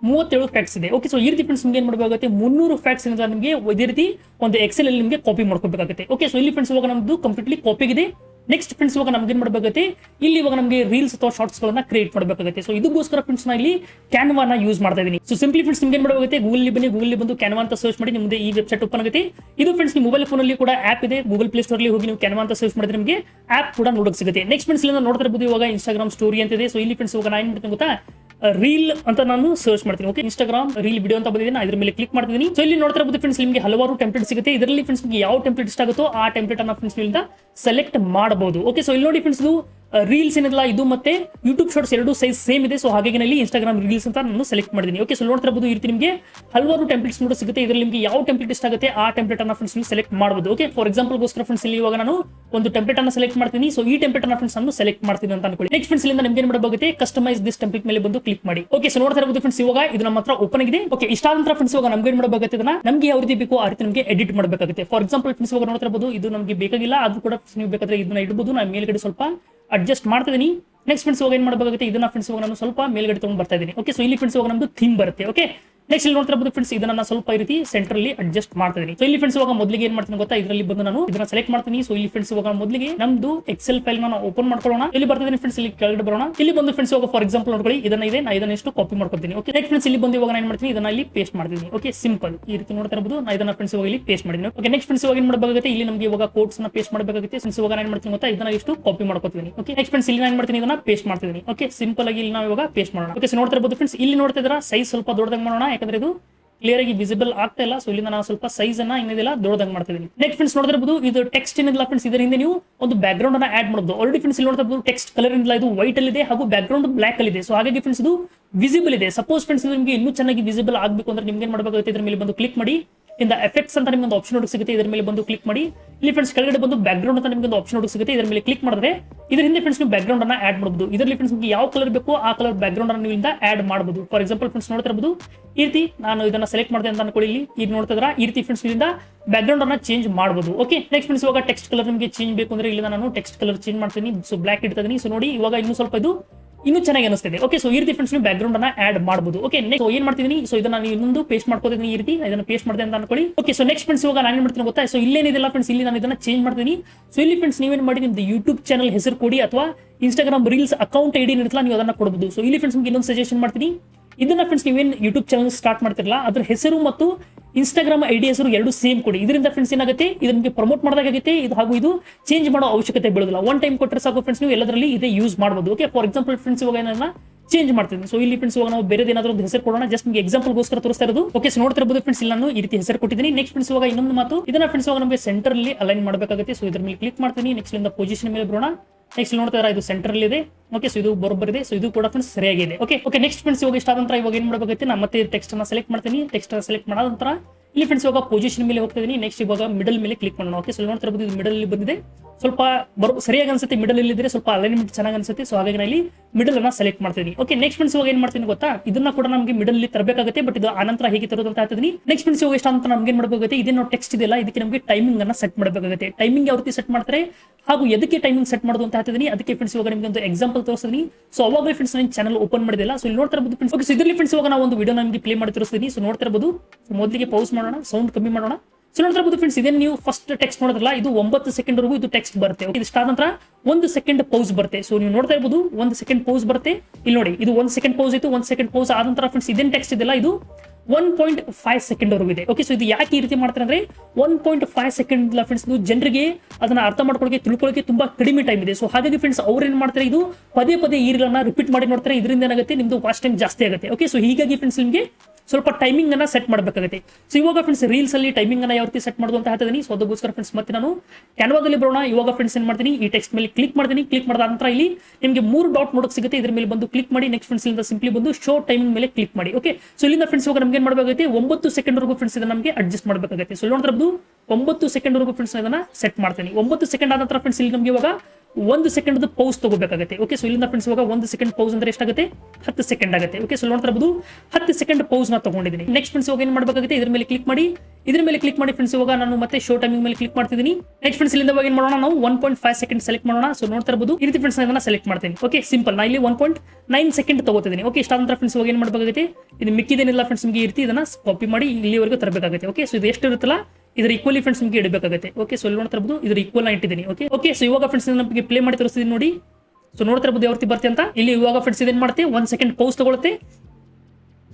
ಮೂವತ್ತೇಳು ಫ್ಯಾಕ್ಸ್ ಇದೆ ಓಕೆ ಸೊ ಈ ರೀತಿ ಫ್ರೆಂಡ್ಸ್ ನಿಮ್ಗೆ ಏನ್ ಮಾಡಬೇಕಾಗುತ್ತೆ? ಮುನ್ನೂರು ಫ್ಯಾಕ್ಸ್ ನಿಮಗೆ ಇದೇ ರೀತಿ ಒಂದು ಎಕ್ಸೆಲ್ ಅಲ್ಲಿ ನಿಮಗೆ ಕಾಪಿ ಮಾಡ್ಕೋಬೇಕಾಗುತ್ತೆ ಓಕೆ ಸೊ ಇಲ್ಲಿ ಫ್ರೆಂಡ್ಸ್ ಇವಾಗ ನಮ್ದು ಕಂಪ್ಲೀಟ್ಲಿ ಕಾಪಿ ಇದೆ ನೆಕ್ಸ್ಟ್ ಫ್ರೆಂಡ್ಸ್ ಇವಾಗ ನಮ್ಗೆ ಏನ್ ಮಾಡಬೇಕಾಗುತ್ತೆ? ಇಲ್ಲಿ ಇವಾಗ ನಮಗೆ ರೀಲ್ಸ್ ಅಥವಾ ಶಾರ್ಟ್ಸ್ ಗಳನ್ನ ಕ್ರಿಯೇಟ್ ಮಾಡಬೇಕಾಗುತ್ತೆ. ಸೊ ಇದಕ್ಕೋಸ್ಕರ ಫ್ರೆಂಡ್ಸ್ ನಾ ಇಲ್ಲಿ ಕ್ಯಾನ್ವಾನ ಯೂಸ್ ಮಾಡ್ತಾ ಇದೀನಿ. ಸೊ ಸಿಂಪ್ಲಿ ಫ್ರೆಂಡ್ಸ್ ನಿಮ್ಗೆ ಏನ್ ಮಾಡಬೇಕಾಗುತ್ತೆ? ಗೂಗಲ್ ಬನ್ನಿ ಗೂಗಲ್ ಬಂದು ಕ್ಯಾನ್ವಾ ಅಂತ ಸರ್ಚ್ ಮಾಡಿ ನಿಮ್ದು ಈ ವೆಬ್ಸೈಟ್ ಓಪನ್ ಆಗುತ್ತೆ. ಇದು ಫ್ರೆಂಡ್ಸ್ ನಿಮ್ಮ ಮೊಬೈಲ್ ಫೋನ್ ಅಲ್ಲಿ ಕೂಡ ಆಪ್ ಇದೆ. ಗೂಗಲ್ ಪ್ಲೇ ಸ್ಟೋರ್ ಹೋಗಿ ನೀವು ಕ್ಯಾನ್ವಾ ಅಂತ ಸರ್ಚ್ ಮಾಡಿದ್ರೆ ನಿಮಗೆ ಆಪ್ ಕೂಡ ನೋಡಕ್ ಸಿಗುತ್ತೆ. ನೆಕ್ಸ್ಟ್ ಫ್ರೆಂಡ್ಸ್ ಇಲ್ಲಿ ನೋಡ್ತಾ ಇರ್ಬೋದು ಇವಾಗ ಇನ್ಸ್ಟಾಗ್ರಾಮ್ ಸ್ಟೋರಿ ಅಂತ ಇದೆ. ಸೊ ಇಲ್ಲಿ ಫ್ರೆಂಡ್ಸ್ ಇವಾಗ ನಾ ಏನ್ ಮಾಡ್ತೀನಿ ಗೊತ್ತಾ? ರೀಲ್ ಅಂತ ನಾನು ಸರ್ಚ್ ಮಾಡ್ತೀನಿ. ಓಕೆ ಇನ್ಸ್ಟಾಗ್ರಾಮ್ ರೀಲ್ ವಿಡಿಯೋ ಅಂತ ಬಂದಿದ್ದೀನಿ ಇದ್ರ ಮೇಲೆ ಕ್ಲಿಕ್ ಮಾಡ್ತೀನಿ ಸೊ ಇಲ್ಲಿ ನೋಡ್ತಾ ಇರ್ಬೋದು ಫ್ರೆಂಡ್ಸ್ ನಿಮಗೆ ಹಲವಾರು ಟೆಂಪ್ಲೇಟ್ ಸಿಗುತ್ತೆ. ಇದರಲ್ಲಿ ಫ್ರೆಂಡ್ಸ್ ನಿಮಗೆ ಯಾವ ಟೆಂಪ್ಲೇಟ್ ಇಷ್ಟ ಆಗುತ್ತೋ ಆ ಟೆಂಪ್ಲೇಟ್ ಅನ್ನ ಫ್ರೆಂಡ್ಸ್ ಸೆಲೆಕ್ಟ್ ಮಾಡಬಹುದು. ಓಕೆ ಸೊ ಇಲ್ಲಿ ನೋಡಿ ಫ್ರೆಂಡ್ಸ್ ರೀಲ್ಸ್ ಏನಿಲ್ಲ ಇದು ಮತ್ತೆ ಯೂಟ್ಯೂಬ್ ಶಾರ್ಟ್ಸ್ ಎರಡು ಸೈಜ್ ಸೇಮ್ ಇದೆ. ಸೊ ಹಾಗಾಗಿ ನಲ್ಲಿ ಇನ್ಸ್ಟಾಗ್ರಾಮ್ ರೀಲ್ಸ್ ಅಂತ ನಾನು ಸೆಲೆಕ್ಟ್ ಮಾಡಿದ್ದೀನಿ. ಓಕೆ ಸೊ ನೋಡ್ತಾ ಇರ್ಬೋದು ಈ ರೀತಿ ನಿಮಗೆ ಹಲವಾರು ಟೆಂಪ್ಲೇಟ್ಸ್ ನೋಡೋ ಸಿಗುತ್ತೆ. ಇದರಲ್ಲಿ ನಿಮಗೆ ಯಾವ ಟೆಂಪ್ಲೇಟ್ ಇಷ್ಟ ಆಗುತ್ತೆ, ಆ ಟೆಂಪ್ಲೇಟ್ ಅನ್ನ ಫ್ರೆಂಡ್ಸ್ ನೀವು ಸೆಲೆಕ್ಟ್ ಮಾಡಬಹುದು ಓಕೆ ಫಾರ್ ಎಕ್ಸಾಂಪಲ್ ಗೋಸ್ಕರ ಫ್ರೆಂಡ್ಸ್ ಇಲ್ಲಿ ಇವಾಗ ನಾನು ಒಂದು ಟೆಂಪ್ಲೇಟ್ ಅನ್ನ ಸೆಲೆಕ್ಟ್ ಮಾಡ್ತೀನಿ. ಸೊ ಈ ಟೆಂಪ್ಲೇಟ್ ಅನ್ನ ಫ್ರೆಂಡ್ಸ್ ನಾನು ಸೆಲೆಕ್ಟ್ ಮಾಡ್ತೀನಿ ಅಂತ ಅನ್ಕೊಳ್ಳಿ. ನೆಕ್ಸ್ಟ್ ಫ್ರೆಂಡ್ಸ್ ಇಲ್ಲಿಂದ ನಿಮ್ಗೆ ಏನು ಮಾಡಬೇಕಾಗುತ್ತೆ ಕಸ್ಟಮೈಸ್ ದಿಸ್ ಟೆಂಪ್ಲೇಟ್ ಮೇಲೆ ಬಂದು ಕ್ಲಿಕ್ ಮಾಡಿ. ಓಕೆ ಸೊ ನೋಡ್ತಾ ಇರಬಹುದು ಫ್ರೆಂಡ್ಸ್ ಇವಾಗ ಇದು ನಮ್ಮ ಹತ್ರ ಓಪನ್ ಆಗಿದೆ. ಓಕೆ ಇಷ್ಟ ನಂತರ ಫ್ರೆಂಡ್ಸ್ ಇವಾಗ ನಮ್ಗೆ ಏನು ಮಾಡಬೇಕಾಗುತ್ತೆ ಇದನ್ನ, ನಮ್ಗೆ ಯಾವ ರೀತಿ ಬೇಕು ಆ ರೀತಿ ನಮಗೆ ಎಡಿಟ್ ಮಾಡಬೇಕಾಗುತ್ತೆ. ಫಾರ್ ಎಕ್ಸಾಂಪಲ್ ಫ್ರೆಂಡ್ಸ್ ಇವಾಗ ನೋಡ್ತಾ ಇರಬಹುದು ಇದು ನಮಗೆ ಬೇಕಾಗಿಲ್ಲ, ಅದು ಕೂಡ ನೀವು ಬೇಕಾದ್ರೆ ಇದನ್ನ ಇಡಬಹುದು ನಾನು ಮೇಲ್ಗಡೆ ಸ್ವಲ್ಪ ಅಡ್ಜಸ್ಟ್ ಮಾಡ್ತಿದ್ದೀನಿ ನೆಕ್ಸ್ಟ್ ಫ್ರೆಂಡ್ಸ್ ಹೋಗಿ ಏನು ಮಾಡಬೇಕಾಗುತ್ತೆ? ಇದನ್ನ ಫ್ರೆಂಡ್ಸ್ ಹೋಗಿ ನಾನು ಸ್ವಲ್ಪ ಮೇಲ್ಗಡೆ ತಗೊಂಡು ಬರ್ತಾ ಇದ್ದೀನಿ ಓಕೆ ಸೊ ಇಲ್ಲಿ ಫ್ರೆಂಡ್ಸ್ ಹೋಗಿ ನಮ್ದು ಥೀಮ್ ಬರುತ್ತೆ ಓಕೆ ನೆಕ್ಸ್ಟ್ ಇಲ್ಲಿ ನೋಡ್ತಾ ಇರ್ಬೋದು ಫ್ರೆಂಡ್ಸ್ ಇದನ್ನ ನಾನು ಸ್ವಲ್ಪ ಈ ರೀತಿ ಸೆಂಟರ್ ಅಲ್ಲಿ ಅಡ್ಜಸ್ಟ್ ಮಾಡ್ತಿದ್ದೀನಿ ಸೊ ಇಲ್ಲಿ ಫ್ರೆಂಡ್ಸ್ ಇವಾಗ ಮೊದಲಿಗೆ ಏನ್ ಮಾಡ್ತೀನಿ ಗೊತ್ತಾ? ಇದರಲ್ಲಿ ಬಂದು ನಾನು ಇದನ್ನ ಸೆಲೆಕ್ಟ್ ಮಾಡ್ತೀನಿ. ಸೊ ಇಲ್ಲಿ ಫ್ರೆಂಡ್ಸ್ ಇವಾಗ ಮೊದಲಿಗೆ ನಮ್ದು ಎಕ್ಸೆಲ್ ಫೈಲ್ ನಾನು ಓಪನ್ ಮಾಡ್ಕೊಳ್ಳೋಣ. ಇಲ್ಲಿ ಬರ್ತಿದ್ದೀನಿ ಫ್ರೆಂಡ್ಸ್ ಇಲ್ಲಿ ಕೆಳಗಡೆ ಬರೋಣ. ಇಲ್ಲಿ ಬಂದು ಫ್ರೆಂಡ್ಸ್ ಇವಾಗ ಫಾರ್ ಎಕ್ಸಾಂಪಲ್ ನೋಡ್ಕೊಳ್ಳಿ, ಇದನ್ನ ಇದೆ, ನಾ ಇದನ್ನ ಎಷ್ಟು ಕಾಪಿ ಮಾಡ್ಕೊತೀನಿ ಓಕೆ ನೆಕ್ಸ್ಟ್ ಫ್ರೆಂಡ್ಸ್ ಇಲ್ಲಿ ಬಂದು ಇವಾಗ ಏನ್ ಮಾಡ್ತೀನಿ, ಇದನ್ನ ಇಲ್ಲಿ ಪೇಸ್ಟ್ ಮಾಡ್ತೀನಿ ಓಕೆ ಸಿಂಪಲ್ ಈ ರೀತಿ ನೋಡ್ತಾ ಇರಬಹುದು ನಾ ಇದನ್ನ ಫ್ರೆಂಡ್ಸ್ ಇವಾಗ ಇಲ್ಲಿ ಪೇಸ್ಟ್ ಮಾಡಿದ್ದೀನಿ ಓಕೆ ನೆಕ್ಸ್ಟ್ ಫ್ರೆಂಡ್ಸ್ ಇವಾಗ ಏನ್ ಮಾಡಬೇಕಾಗುತ್ತೆ? ಇಲ್ಲಿ ನಮಗೆ ಇವಾಗ ಕೋಡ್ಸ್ನ ಪೇಸ್ಟ್ ಮಾಡಬೇಕಾಗುತ್ತೆ. ಫ್ರೆಂಡ್ಸ್ ಇವಾಗ ಏನ್ ಮಾಡ್ತೀನಿ ಗೊತ್ತಾ? ಇದನ್ನ ಎಷ್ಟು ಕಾಪಿ ಮಾಡ್ಕೊತೀನಿ ಓಕೆ ನೆಕ್ಸ್ಟ್ ಫ್ರೆಂಡ್ಸ್ ಇಲ್ಲಿ ಏನ್ ಮಾಡ್ತೀನಿ, ಇದನ್ನ ಪೇಸ್ಟ್ ಮಾಡ್ತೀನಿ ಓಕೆ ಸಿಂಪಲ್ ಆಗಿ ಇಲ್ಲಿ ನಾವು ಇವಾಗ ಪೇಸ್ಟ್ ಮಾಡೋಣ ಓಕೆ ನೋಡ್ತಾ ಫ್ರೆಂಡ್ಸ್ ಇಲ್ಲಿ ನೋಡ್ತಾ ಇದ್ರ ಸೈಜ್ ಸ್ವಲ್ಪ ದೊಡ್ಡದಾಗ ಮಾಡೋಣ ಯಾಕಂದ್ರೆ ಇದು ಕ್ಲಿಯರ್ ಆಗಿ ವಿಸಿಬಲ್ ಆಗ್ತಾ ಇಲ್ಲ. ಸೊ ಇಲ್ಲಿಂದ ನಾನು ಸ್ವಲ್ಪ ಸೈಜ್ ಅನ್ನ ಇನ್ನದಿಲ್ಲ ದೊಡ್ಡದಾಗಿ ಮಾಡ್ತಿದ್ದೀನಿ ನೆಕ್ಸ್ಟ್ ಫ್ರೆಂಡ್ಸ್ ಇರಬಹುದು ಇದು ಟೆಕ್ಸ್ಟ್ ಏನಿಲ್ಲ ಫ್ರೆಂಡ್ಸ್ ಇದರ ಹಿಂದೆ ನೀವು ಒಂದು ಬ್ಯಾಕ್ ಗ್ರೌಂಡ್ ಅನ್ನ ಆಡ್ ಮಾಡಬಹುದು ಆಲ್ರೆಡಿ ಫ್ರೆಂಡ್ಸ್ ಇಲ್ಲಿ ನೋಡ್ತಾ ಟೆಕ್ಸ್ಟ್ ಕಲರ್ ಇಲ್ಲ ಇದು ವೈಟ್ ಅಲ್ಲಿ ಇದೆ ಹಾಗೂ ಬ್ಯಾಕ್ ಗ್ರೌಂಡ್ ಬ್ಲಾಕ್ ಅಲ್ಲಿ ಇದೆ ಸೊ ಹಾಗಾಗಿ ಫ್ರೆಂಡ್ಸ್ ಇದು ವಿಸಿಬಲ್ ಇದೆ. ಸಪೋಸ್ ಫ್ರೆಂಡ್ಸ್ ನಿಮಗೆ ಇನ್ನೂ ಚೆನ್ನಾಗಿ ವಿಸಿಬಲ್ ಆಗಬೇಕು ಅಂದ್ರೆ ನಿಮ್ಗೆ ಏನ್ ಮಾಡಬೇಕಾಗುತ್ತೆ? ಇದ್ರ ಮೇಲೆ ಬಂದು ಕ್ಲಿಕ್ ಮಾಡಿ. ಇಂದ ಎಫೆಕ್ಟ್ಸ್ ಅಂತ ನಿಮ್ಗೆ ಒಂದು ಆಪ್ಷನ್ ಹುಡುಗ ಸಿಗುತ್ತೆ, ಇದ್ರ ಮೇಲೆ ಬಂದು ಕ್ಲಿಕ್ ಮಾಡಿ. ಇಲ್ಲಿ ಫ್ರೆಂಡ್ಸ್ ಕೆಳಗಡೆ ಬಂದು ಬ್ಯಾಕ್ ಗ್ರೌಂಡ್ ಅಂತ ನಿಮ್ಗೆ ಒಂದು ಆಪ್ಷನ್ ಹುಡುಗ ಸಿಗುತ್ತೆ, ಇದ್ರ ಮೇಲೆ ಕ್ಲಿಕ್ ಮಾಡಿದ್ರೆ ಇದರ ಹಿಂದೆ ಫ್ರೆಂಡ್ಸ್ ನೀವು ಬ್ಯಾಕ್ ಗ್ರೌಂಡ್ ಅನ್ನ ಆಡ್ ಮಾಡಬಹುದು ಇದರಲ್ಲಿ ಫ್ರೆಂಡ್ಸ್ ನಿಮಗೆ ಯಾವ ಕಲರ್ ಬೇಕು ಆ ಕಲರ್ ಬ್ಯಾಕ್ ಗ್ರೌಂಡ್ ನೀವು ಆಡ್ ಮಾಡಬಹುದು ಫಾರ್ ಎಕ್ಸಾಂಪಲ್ ಫ್ರೆಂಡ್ಸ್ ನೋಡ್ತಾ ಇರಬಹುದು ಈ ರೀತಿ ನಾನು ಇದನ್ನ ಸೆಲೆಕ್ಟ್ ಮಾಡಿದೆ ಅಂತ ಅನ್ಕೊಳ್ಳಿ ಇಲ್ಲಿ. ಈಗ ನೋಡ್ತಾ ಇದ್ರ ಈ ರೀತಿ ಫ್ರೆಂಡ್ಸ್ ಇಲ್ಲಿಂದ ಬ್ಯಾಕ್ ಗ್ರೌಂಡ್ ಅನ್ನ ಚೇಂಜ್ ಮಾಡಬಹುದು ಓಕೆ ನೆಕ್ಸ್ಟ್ ಫ್ರೆಂಡ್ಸ್ ಇವಾಗ ಟೆಕ್ಸ್ಟ್ ಕಲರ್ ನಿಮಗೆ ಚೇಂಜ್ ಬೇಕು ಅಂದ್ರೆ ಇಲ್ಲಿ ನಾನು ಟೆಕ್ಸ್ಟ್ ಕಲರ್ ಚೇಂಜ್ ಮಾಡ್ತೀನಿ. ಸೊ ಬ್ಲಾಕ್ ಇಡ್ತಾ ಇದೀನಿ. ಸೊ ನೋಡಿ, ಇವಾಗ ಇನ್ನೂ ಸ್ವಲ್ಪ ಇದು ಇನ್ನೂ ಚೆನ್ನಾಗಿ ಅನಿಸ್ತಿದೆ. ಓಕೆ ಸೊ ಈ ರೀತಿ ಫ್ರೆಂಡ್ಸ್ ನೀವು ಬ್ಯಾಕ್ಗ್ರೌಂಡ್ ಅನ್ನ ಆಡ್ ಮಾಡಬಹುದು ಓಕೆ ನೆಕ್ಸ್ಟ್ ಏನ್ ಮಾಡ್ತಿದ್ದೀನಿ ಸೊ ಇದನ್ನ ನಾನು ಇನ್ನೊಂದು ಪೇಸ್ಟ್ ಮಾಡ್ಕೋತೀನಿ ಈ ರೀತಿ. ಇದನ್ನ ಪೇಸ್ಟ್ ಮಾಡಿದೆ ಅಂತ ಅನ್ಕೊಳ್ಳಿ. ಓಕೆ ಸೊ ನೆಕ್ಸ್ಟ್ ಫ್ರೆಂಡ್ಸ್ ಇವಾಗ ನಾನು ಏನ್ ಮಾಡ್ತೀನಿ ಗೊತ್ತಾ? ಸೊ ಇಲ್ಲೇನಿದೆಲ್ಲ ಫ್ರೆಂಡ್ಸ್ ಇಲ್ಲಿ ನಾನು ಇದನ್ನ ಚೇಂಜ್ ಮಾಡ್ತೀನಿ ಸೊ ಇಲ್ಲಿ ಫ್ರೆಂಡ್ಸ್ ನೀವೇನ್ ಮಾಡಿ, ನಿಮ್ದು ಯೂಟ್ಯೂಬ್ ಚಾನಲ್ ಹೆಸರು ಕೊಡಿ ಅಥವಾ ಇನ್ಸ್ಟಾಗ್ರಾಮ್ ರೀಲ್ಸ್ ಅಕೌಂಟ್ ಐಡಿ ಇರುತ್ತಲ್ಲ, ನೀವು ಅದನ್ನ ಕೊಡಬಹುದು ಸೊ ಇಲ್ಲಿ ಫ್ರೆಂಡ್ಸ್ ನಿಮ್ಗೆ ಇನ್ನೊಂದು ಸಜೆಷನ್ ಮಾಡ್ತೀನಿ. ಇದನ್ನ ಫ್ರೆಂಡ್ಸ್ ನೀವೇನ್ ಯೂಟ್ಯೂಬ್ ಚಾನಲ್ ಸ್ಟಾರ್ಟ್ ಮಾಡ್ತಿರಲ್ಲ ಅದ್ರ ಹೆಸರು ಮತ್ತು ಇನ್ಸ್ಟಾಗ್ರಾಮ್ ಐಡಿ ಹೆಸರು ಎರಡು ಸೇಮ್ ಕೊಡಿ. ಇದರಿಂದ ಫ್ರೆಂಡ್ಸ್ ಏನಾಗುತ್ತೆ? ಇದು ನಿಮಗೆ ಪ್ರಮೋಟ್ ಮಾಡಿದಾಗುತ್ತೆ ಇದು ಹಾಗೂ ಇದು ಚೇಂಜ್ ಮಾಡೋ ಅವಶ್ಯಕತೆ ಬೀಳೋದಿಲ್ಲ. ಒನ್ ಟೈಮ್ ಕೊಟ್ಟರೆ ಸಾಕು ಫ್ರೆಂಡ್ಸ್ ನೀವು, ಎಲ್ಲದರಲ್ಲಿ ಇದೇ ಯೂಸ್ ಮಾಡಬಹುದು ಓಕೆ ಫಾರ್ ಎಕ್ಸಾಂಪಲ್ ಫ್ರೆಂಡ್ಸ್ ಇವಾಗ ಏನನ್ನ ಚೇಂಜ್ ಮಾಡ್ತೀನಿ ಸೊ ಇಲ್ಲಿ ಫ್ರೆಂಡ್ಸ್ ಇವಾಗ ನಾವು ಬೇರೆ ಏನಾದರೂ ಒಂದು ಹೆಸರು ಕೊಡೋಣ. ಜಸ್ಟ್ ನಿಮಗೆ ಎಕ್ಸಾಂಪಲ್ಗೋಸ್ಕರ ತೋರಿಸ್ತಾ ಇರೋದು. ಓಕೆ ಸೊ ನೋಡ್ತಿರ್ಬೋದು ಫ್ರೆಂಡ್ಸ್ ಇಲ್ಲಿ ನಾನು ಈ ರೀತಿ ಹೆಸರು ಕೊಟ್ಟಿದ್ದೀನಿ. ನೆಕ್ಸ್ಟ್ ಫ್ರೆಂಡ್ಸ್ ಇವಾಗ ಇನ್ನೊಂದು ಮಾತು. ಇದನ್ನ ಫ್ರೆಂಡ್ಸ್ ಇವಾಗ ನಮಗೆ ಸೆಂಟರ್ ಅಲ್ಲಿ ಅಲೈನ್ ಮಾಡಬೇಕಾಗುತ್ತೆ. ಸೊ ಇದ್ರ ಮೇಲೆ ಕ್ಲಿಕ್ ಮಾಡ್ತೀನಿ. ನೆಕ್ಸ್ಟ್ ಇಂದ ಪೊಸಿಷನ್ ಮೇಲೆ ಬರೋಣ. ನೆಕ್ಸ್ಟ್ ನೋಡ್ತಾ ಇದು ಸೆಂಟರ್ ಇದೆ. ಓಕೆ ಸೊ ಇದು ಬರೋಬ್ಬರ್ ಇದೆ. ಸೊ ಇದು ಕೂಡ ಫ್ರೆಂಡ್ಸ್ ಸರಿಯಾಗಿದೆ. ಓಕೆ ಓಕೆ ನೆಕ್ಸ್ಟ್ ಫ್ರೆಂಡ್ಸ್ ಇವಾಗ ಇಷ್ಟ ಆದಂತರ ಇವಾಗ ಏನ್ ಮಾಡಬೇಕಾಗುತ್ತೆ ನಾ ಮತ್ತೆ ಟೆಕ್ಸ್ಟ್ ಅನ್ನ ಸೆಲೆಕ್ಟ್ ಮಾಡ್ತೀನಿ. ಟೆಕ್ಸ್ಟ್ ಸೆಲೆಕ್ಟ್ ಮಾಡಿದ ಇಲ್ಲಿ ಫ್ರೆಂಡ್ಸ್ ಇವಾಗ ಪೊಸಿಷನ್ ಮೇಲೆ ಹೋಗ್ತಾ ಇದೀನಿ. ನೆಕ್ಸ್ಟ್ ಇವಾಗ ಮಿಡಲ್ ಮೇಲೆ ಕ್ಲಿಕ್ ಮಾಡೋಣ. ಓಕೆ ಸೊ ನೋಡ್ತಾ ಇದು ಮಿಡಲ್ ಅಲ್ಲಿ ಬಂದಿದೆ. ಸ್ವಲ್ಪ ಬರೋ ಸರಿಯಾಗಿ ಅನ್ಸುತ್ತೆ ಮಿಡಲ್ ಅಲ್ಲಿ ಇದ್ರೆ ಸ್ವಲ್ಪ ಅಲೈನ್ಮೆಂಟ್ ಚೆನ್ನಾಗಿ ಅನ್ಸುತ್ತೆ. ಸೊ ಹಾಗಾಗಿ ನಾನು ಇಲ್ಲಿ ಮಿಡಲ್ ಅನ್ನ ಸೆಲೆಕ್ಟ್ ಮಾಡ್ತೀನಿ ಓಕೆ ನೆಕ್ಸ್ಟ್ ಫ್ರೆಂಡ್ಸ್ ಇವಾಗ ಏನ್ ಮಾಡ್ತೀನಿ ಗೊತ್ತಾ? ಇದನ್ನ ಕೂಡ ನಮಗೆ ಮಿಡಲ್ ಅಲ್ಲಿ ತರಬೇಕಾಗುತ್ತೆ ಬಟ್ ಇದು ಆನಂತರ ಹೇಗೆ ತರೋದು ಅಂತ ಹೇಳ್ತೀನಿ ನೆಕ್ಸ್ಟ್ ಫ್ರೆಂಡ್ಸ್ ಇವಾಗ ಎಷ್ಟು ಅಂತ ನಮ್ಗೆ ಏನ್ ಮಾಡಬೇಕಾಗುತ್ತೆ ಇದೇನೋ ಟೆಕ್ಸ್ಟ್ ಇದೆಲ್ಲ ಇದಕ್ಕೆ ನಮಗೆ ಟೈಮಿಂಗ್ ಅನ್ನ ಸೆಟ್ ಮಾಡಬೇಕಾಗುತ್ತೆ. ಟೈಮಿಂಗ್ ಯಾವ ರೀತಿ ಸೆಟ್ ಮಾಡ್ತಾರೆ? ಹಾಗೂ ಎದಕ್ಕೆ ಟೈಮಿಂಗ್ ಸೆಟ್ ಮಾಡೋದು ಅಂತ ಹೇಳ್ತಿದ್ದೀನಿ ಅದಕ್ಕೆ ಫ್ರೆಂಡ್ಸ್ ಇವಾಗ ನಿಮಗೆ ಒಂದು ಎಕ್ಸಾಂಪಲ್ ತೋರಿಸ್ತೀನಿ. ಸೊ ಅವಾಗ ಫ್ರೆಂಡ್ಸ್ ನಾನು ಚಾನಲ್ ಓಪನ್ ಮಾಡಿದಿಲ್ಲ ಸೊ ಇಲ್ಲಿ ನೋಡ್ತಾ ಇರಬಹುದು ಫ್ರೆಂಡ್ಸ್ ಇದರಲ್ಲಿ ಫ್ರೆಂಡ್ಸ್ ಇವಾಗ ನಾವು ಒಂದು ವಿಡಿಯೋ ನಮಗೆ ಪ್ಲೇ ಮಾಡಿ ಸೊ ನೋಡ್ತಾ ಇರಬಹುದು ಪೌಸ್ ಮಾಡೋಣ ಸೌಂಡ್ ಕಮ್ಮಿ ಮಾಡೋಣ. ಸೊ ನೋಡ್ತಾ ಇರಬಹುದು ಫ್ರೆಂಡ್ಸ್ ಇದೇ ನೀವು ಫಸ್ಟ್ ಟೆಕ್ಸ್ಟ್ ನೋಡಿದ್ರಲ್ಲ, ಇದು ಒಂಬತ್ತು ಸೆಕೆಂಡ್ ವರೆಗೂ ಇದು ಟೆಕ್ಸ್ಟ್ ಬರುತ್ತೆ. ಸ್ಟಾರ್ಟ್ ನಂತರ ಒಂದು ಸೆಕೆಂಡ್ ಪೌಸ್ ಬರುತ್ತೆ. ಸೊ ನೀವು ನೋಡ್ತಾ ಇರಬಹುದು ಒಂದು ಸೆಕೆಂಡ್ ಪೌಸ್ ಬರುತ್ತೆ. ಇಲ್ಲಿ ನೋಡಿ, ಇದು ಒಂದು ಸೆಕೆಂಡ್ ಪೌಸ್ ಇತ್ತು ಒಂದು ಸೆಕೆಂಡ್ ಪೌಸ್ ಆದ ನಂತರ ಫ್ರೆಂಡ್ಸ್ ಇದೇನು ಟೆಕ್ಸ್ಟ್ ಇದೆಲ್ಲ ಇದು ಒನ್ ಪಾಯಿಂಟ್ ಫೈವ್ ಸೆಕೆಂಡ್ ವರೆಗೂ ಇದೆ. ಓಕೆ ಸೊ ಇದು ಯಾಕೆ ಈ ರೀತಿ ಮಾಡ್ತಾರೆ ಅಂದ್ರೆ one point five second friends ಇದು ಜನರಿಗೆ ಅದನ್ನ ಅರ್ಥ ಮಾಡ್ಕೊಳ್ಳೋಕೆ, ತಿಳ್ಕೊಳ್ಳೋಕೆ ತುಂಬಾ ಕಡಿಮೆ ಟೈಮ್ ಇದೆ. ಸೊ ಹಾಗಾಗಿ ಫ್ರೆಂಡ್ಸ್ ಅವ್ರು ಏನ್ ಮಾಡ್ತಾರೆ, ಇದು ಪದೇ ಪದೇ ಈ ರೀಲನ್ನ ರಿಪೀಟ್ ಮಾಡಿ ನೋಡ್ತಾರೆ. ಇದರಿಂದ ಏನಾಗುತ್ತೆ, ನಿಮ್ದು ವಾಚ್ ಟೈಮ್ ಜಾಸ್ತಿ ಆಗುತ್ತೆ. ಓಕೆ ಸೊ ಹೀಗಾಗಿ ಫ್ರೆಂಡ್ಸ್ ನಿಮಗೆ ಸ್ವಲ್ಪ ಟೈಮಿಂಗ್ ಅನ್ನ ಸೆಟ್ ಮಾಡಬೇಕಾಗುತ್ತೆ. ಸೊ ಇವಾಗ ಫ್ರೆಂಡ್ಸ್ ರೀಲ್ಸ್ ಅಲ್ಲಿ ಟೈಮಿಂಗ್ ಯಾವ ರೀತಿ ಸೆಟ್ ಮಾಡೋದು ಅಂತ ಹೇಳ್ತಿದ್ದೀನಿ ಸೊ ಅದಕ್ಕೋಸ್ಕರ ಫ್ರೆಂಡ್ಸ್ ಮತ್ತೆ ನಾನು ಕ್ಯಾನ್ವಾದಲ್ಲಿ ಬರೋಣ. ಇವಾಗ ಫ್ರೆಂಡ್ಸ್ ಏನ್ ಮಾಡ್ತೀನಿ? ಈ ಟೆಕ್ಸ್ಟ್ ಮೇಲೆ ಕ್ಲಿಕ್ ಮಾಡ್ತೀನಿ. ಕ್ಲಿಕ್ ಮಾಡಿದ ನಂತರ ಇಲ್ಲಿ ನಿಮಗೆ ಮೂರು ಡಾಟ್ ನೋಡಕ್ ಸಿಗುತ್ತೆ. ಇದ್ರ ಮೇಲೆ ಬಂದು ಕ್ಲಿಕ್ ಮಾಡಿ ನೆಕ್ಸ್ಟ್ ಫ್ರೆಂಡ್ಸ್ ಇಲ್ಲಿಂದ ಸಿಂಪ್ಲಿ ಬಂದು ಶೋ ಟೈಮಿಂಗ್ ಮೇಲೆ ಕ್ಲಿಕ್ ಮಾಡಿ. ಓಕೆ ಸೊ ಇಲ್ಲಿಂದ ಫ್ರೆಂಡ್ಸ್ ಇವಾಗ ನಮ್ಗೆ ಏನ್ ಮಾಡಬೇಕಾಗುತ್ತೆ? ಒಂಬತ್ತು ಸೆಕೆಂಡ್ ವರೆಗೂ ಫ್ರೆಂಡ್ಸ್ ಇದನ್ನ ನಮಗೆ ಅಡ್ಜಸ್ಟ್ ಮಾಡಬೇಕಾಗುತ್ತೆ. ಸೊ ಇರ್ಬೋದು ಒಂಬತ್ತು ಸೆಕೆಂಡ್ ವರೆಗೂ ಫ್ರೆಂಡ್ಸ್ ಇದನ್ನ ಸೆಟ್ ಮಾಡ್ತೀನಿ. ಒಂಬತ್ತು ಸೆಕೆಂಡ್ ಆದ ನಂತರ ಫ್ರೆಂಡ್ಸ್ ಇಲ್ಲಿ ನಮಗೆ ಇವಾಗ ಒಂದು ಸೆಕೆಂಡ್ ಪೌಸ್ ತಗೋಬೇಕಾಗುತ್ತೆ. ಓಕೆ ಸೊ ಇಲ್ಲಿಂದ ಫ್ರೆಂಡ್ಸ್ ಇವಾಗ ಒಂದು ಸೆಕೆಂಡ್ ಪೌಸ್ ಅಂದ್ರೆ ಎಷ್ಟಾಗುತ್ತೆ? ಹತ್ತು ಸೆಕೆಂಡ್ ಆಗುತ್ತೆ. ಓಕೆ ಸೊ ನೋಡ್ತಾ ಇರಬಹುದು ಹತ್ತು ಸೆಕೆಂಡ್ ಪೌಸ್ ನಾ ತಗೊಂಡಿದ್ದೀನಿ. ನೆಕ್ಸ್ಟ್ ಫ್ರೆಂಡ್ಸ್ ಇವಾಗ ಏನ್ ಮಾಡಬೇಕಾಗುತ್ತೆ? ಇದ್ರ ಮೇಲೆ ಕ್ಲಿಕ್ ಮಾಡಿ, ಇದ್ರ ಮೇಲೆ ಕ್ಲಿಕ್ ಮಾಡಿ ಫ್ರೆಂಡ್ಸ್ ಇವಾಗ ನಾನು ಮತ್ತೆ ಶೋ ಟೈಮಿಂಗ್ ಮೇಲೆ ಕ್ಲಿಕ್ ಮಾಡ್ತಿದ್ದೀನಿ. ನೆಕ್ಸ್ಟ್ ಫ್ರೆಂಡ್ಸ್ ಇಲ್ಲಿಂದ ಏನ್ ಮಾಡೋಣ? ನಾವು one point five second select ಮಾಡೋಣ. ಸೊ ನೋಡ್ತಾ ಇರಬಹುದು ಈ ರೀತಿ ಫ್ರೆಂಡ್ಸ್ ಇದನ್ನ ಸೆಲೆಕ್ಟ್ ಮಾಡ್ತೀನಿ. ಓಕೆ ಸಿಂಪಲ್ ನಾ ಇಲ್ಲಿ ಒನ್ ಪಾಯಿಂಟ್ ನೈನ್ ಸೆಕೆಂಡ್ ತಗೋತಿದ್ದೀನಿ. ಓಕೆ ಇಷ್ಟ ನಂತರ ಫ್ರೆಂಡ್ಸ್ ಇವಾಗ ಏನ್ ಮಾಡಬೇಕಾಗುತ್ತೆ? ಇದು ಮಿಕ್ಕಿದೇನಿಲ್ಲ ಫ್ರೆಂಡ್ಸ್ ನಿಮಗೆ ಈ ರೀತಿ ಇದನ್ನ ಕಾಪಿ ಮಾಡಿ ಇಲ್ಲಿವರೆಗೂ ತರಬೇಕಾಗುತ್ತೆ. ಓಕೆ ಸೊ ಇದು ಎಷ್ಟು ಇರುತ್ತಲ್ಲ ಇದ್ರ ಈಕ್ವಲಿ ಫ್ರೆಂಡ್ಸ್ ನಿಮಗೆ ಇಡಬೇಕಾಗುತ್ತೆ ಓಕೆ ಸೊ ಇಲ್ಲಿ ನೋಡ್ತಾ ಇದ್ರ ಈಕ್ವಲ್ ಇಟ್ಟಿದ್ದೀನಿ. ಓಕೆ ಓಕೆ ಸೊ ಇವಾಗ ಫ್ರೆಂಡ್ಸ್ ನಮಗೆ ಪ್ಲೇ ಮಾಡಿ ತೋರಿಸ್ತೀನಿ ನೋಡಿ. ಸೊ ನೋಡ್ತಾ ಯಾವ ರೀತಿ ಬರ್ತೆ ಅಂತ. ಇಲ್ಲಿ ಇವಾಗ ಫ್ರೆಂಡ್ಸ್ ಇದೇನ್ ಮಾಡುತ್ತೆ ಒಂದ್ ಸೆಕೆಂಡ್ ಪೌಸ್ ತಗೊಳುತ್ತೆ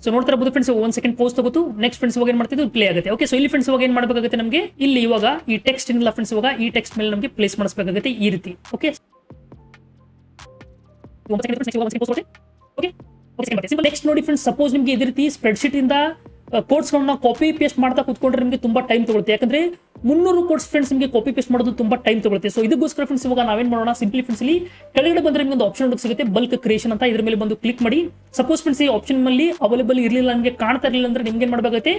ಸೊ ನೋಡ್ತಾ ಇರಬಹುದು ಫ್ರೆಂಡ್ಸ್ ಒಂದ್ ಸೆಕೆಂಡ್ ಪೌಸ್ ತಗೋತು. ನೆಕ್ಸ್ಟ್ ಫ್ರೆಂಡ್ಸ್ ಇವಾಗ ಏನ್ ಮಾಡ್ತಿದ್ದು ಪ್ಲೇ ಆಗುತ್ತೆ. ಓಕೆ ಸೊ ಇಲ್ಲಿ ಫ್ರೆಂಡ್ಸ್ ಇವಾಗ ಏನ್ ಮಾಡಬೇಕಾಗುತ್ತೆ ನಮಗೆ? ಇಲ್ಲಿ ಇವಾಗ ಈ ಟೆಕ್ಸ್ಟ್ ಏನಿಲ್ಲ ಫ್ರೆಂಡ್ಸ್ ಇವಾಗ ಈ ಟೆಕ್ಸ್ಟ್ ಮೇಲೆ ನಮಗೆ ಪ್ಲೇಸ್ ಮಾಡಿಸಬೇಕಾಗುತ್ತೆ ಈ ರೀತಿ. ಓಕೆ ನೆಕ್ಸ್ಟ್ ನೋಡಿ ಫ್ರೆಂಡ್ಸ್ ಸಪೋಸ್ ನಿಮಗೆ ಇದೇ ರೀತಿ ಸ್ಪ್ರೆಡ್ ಶೀಟ್ ಇಂದ ಕೋಡ್ಸ್ಗಳನ್ನ ಕಾಪಿ ಪೇಸ್ಟ್ ಮಾಡ್ತಾ ಕುತ್ಕೊಂಡ್ರೆ ನಿಮಗೆ ತುಂಬಾ ಟೈಮ್ ತಗೊಳುತ್ತೆ ಯಾಕಂದ್ರೆ ಮುನ್ನೂರು ಕೋರ್ಸ್ ಫ್ರೆಂಡ್ಸ್ ನಿಮಗೆ ಕಾಪಿ ಪೇಸ್ಟ್ ಮಾಡೋದು ತುಂಬಾ ಟೈಮ್ ತಗೊಳುತ್ತೆ ಸೊ ಇದಕ್ಕೋಸ್ಕರ ಫ್ರೆಂಡ್ಸ್ ಇವಾಗ ನಾವೇನು ಮಾಡೋಣ? ಸಿಂಪ್ಲಿ ಫ್ರೆಂಡ್ಸ್ ಇಲ್ಲಿ ಕೆಳಗಡೆ ಬಂದ್ರೆ ನಿಮಗೆ ಒಂದು ಆಪ್ಷನ್ ಸಿಗುತ್ತೆ. ಬಲ್ಕ್ ಕ್ರಿಯೇಷನ್ ಅಂತ ಇದ್ರ ಮೇಲೆ ಬಂದು ಕ್ಲಿಕ್ ಮಾಡಿ. ಸಪೋಸ್ ಫ್ರೆಂಡ್ಸ್ ಈ ಆಪ್ಷನ್ ಅಲ್ಲಿ ಅವೈಲೇಬಲ್ ಇರಲಿಲ್ಲ, ನಿಮಗೆ ಕಾಣ್ತಾ ಇರಲಿಲ್ಲ ಅಂದ್ರೆ ನಿಮ್ಗೆ ಏನ್ ಮಾಡಬೇಕಾಗುತ್ತೆ?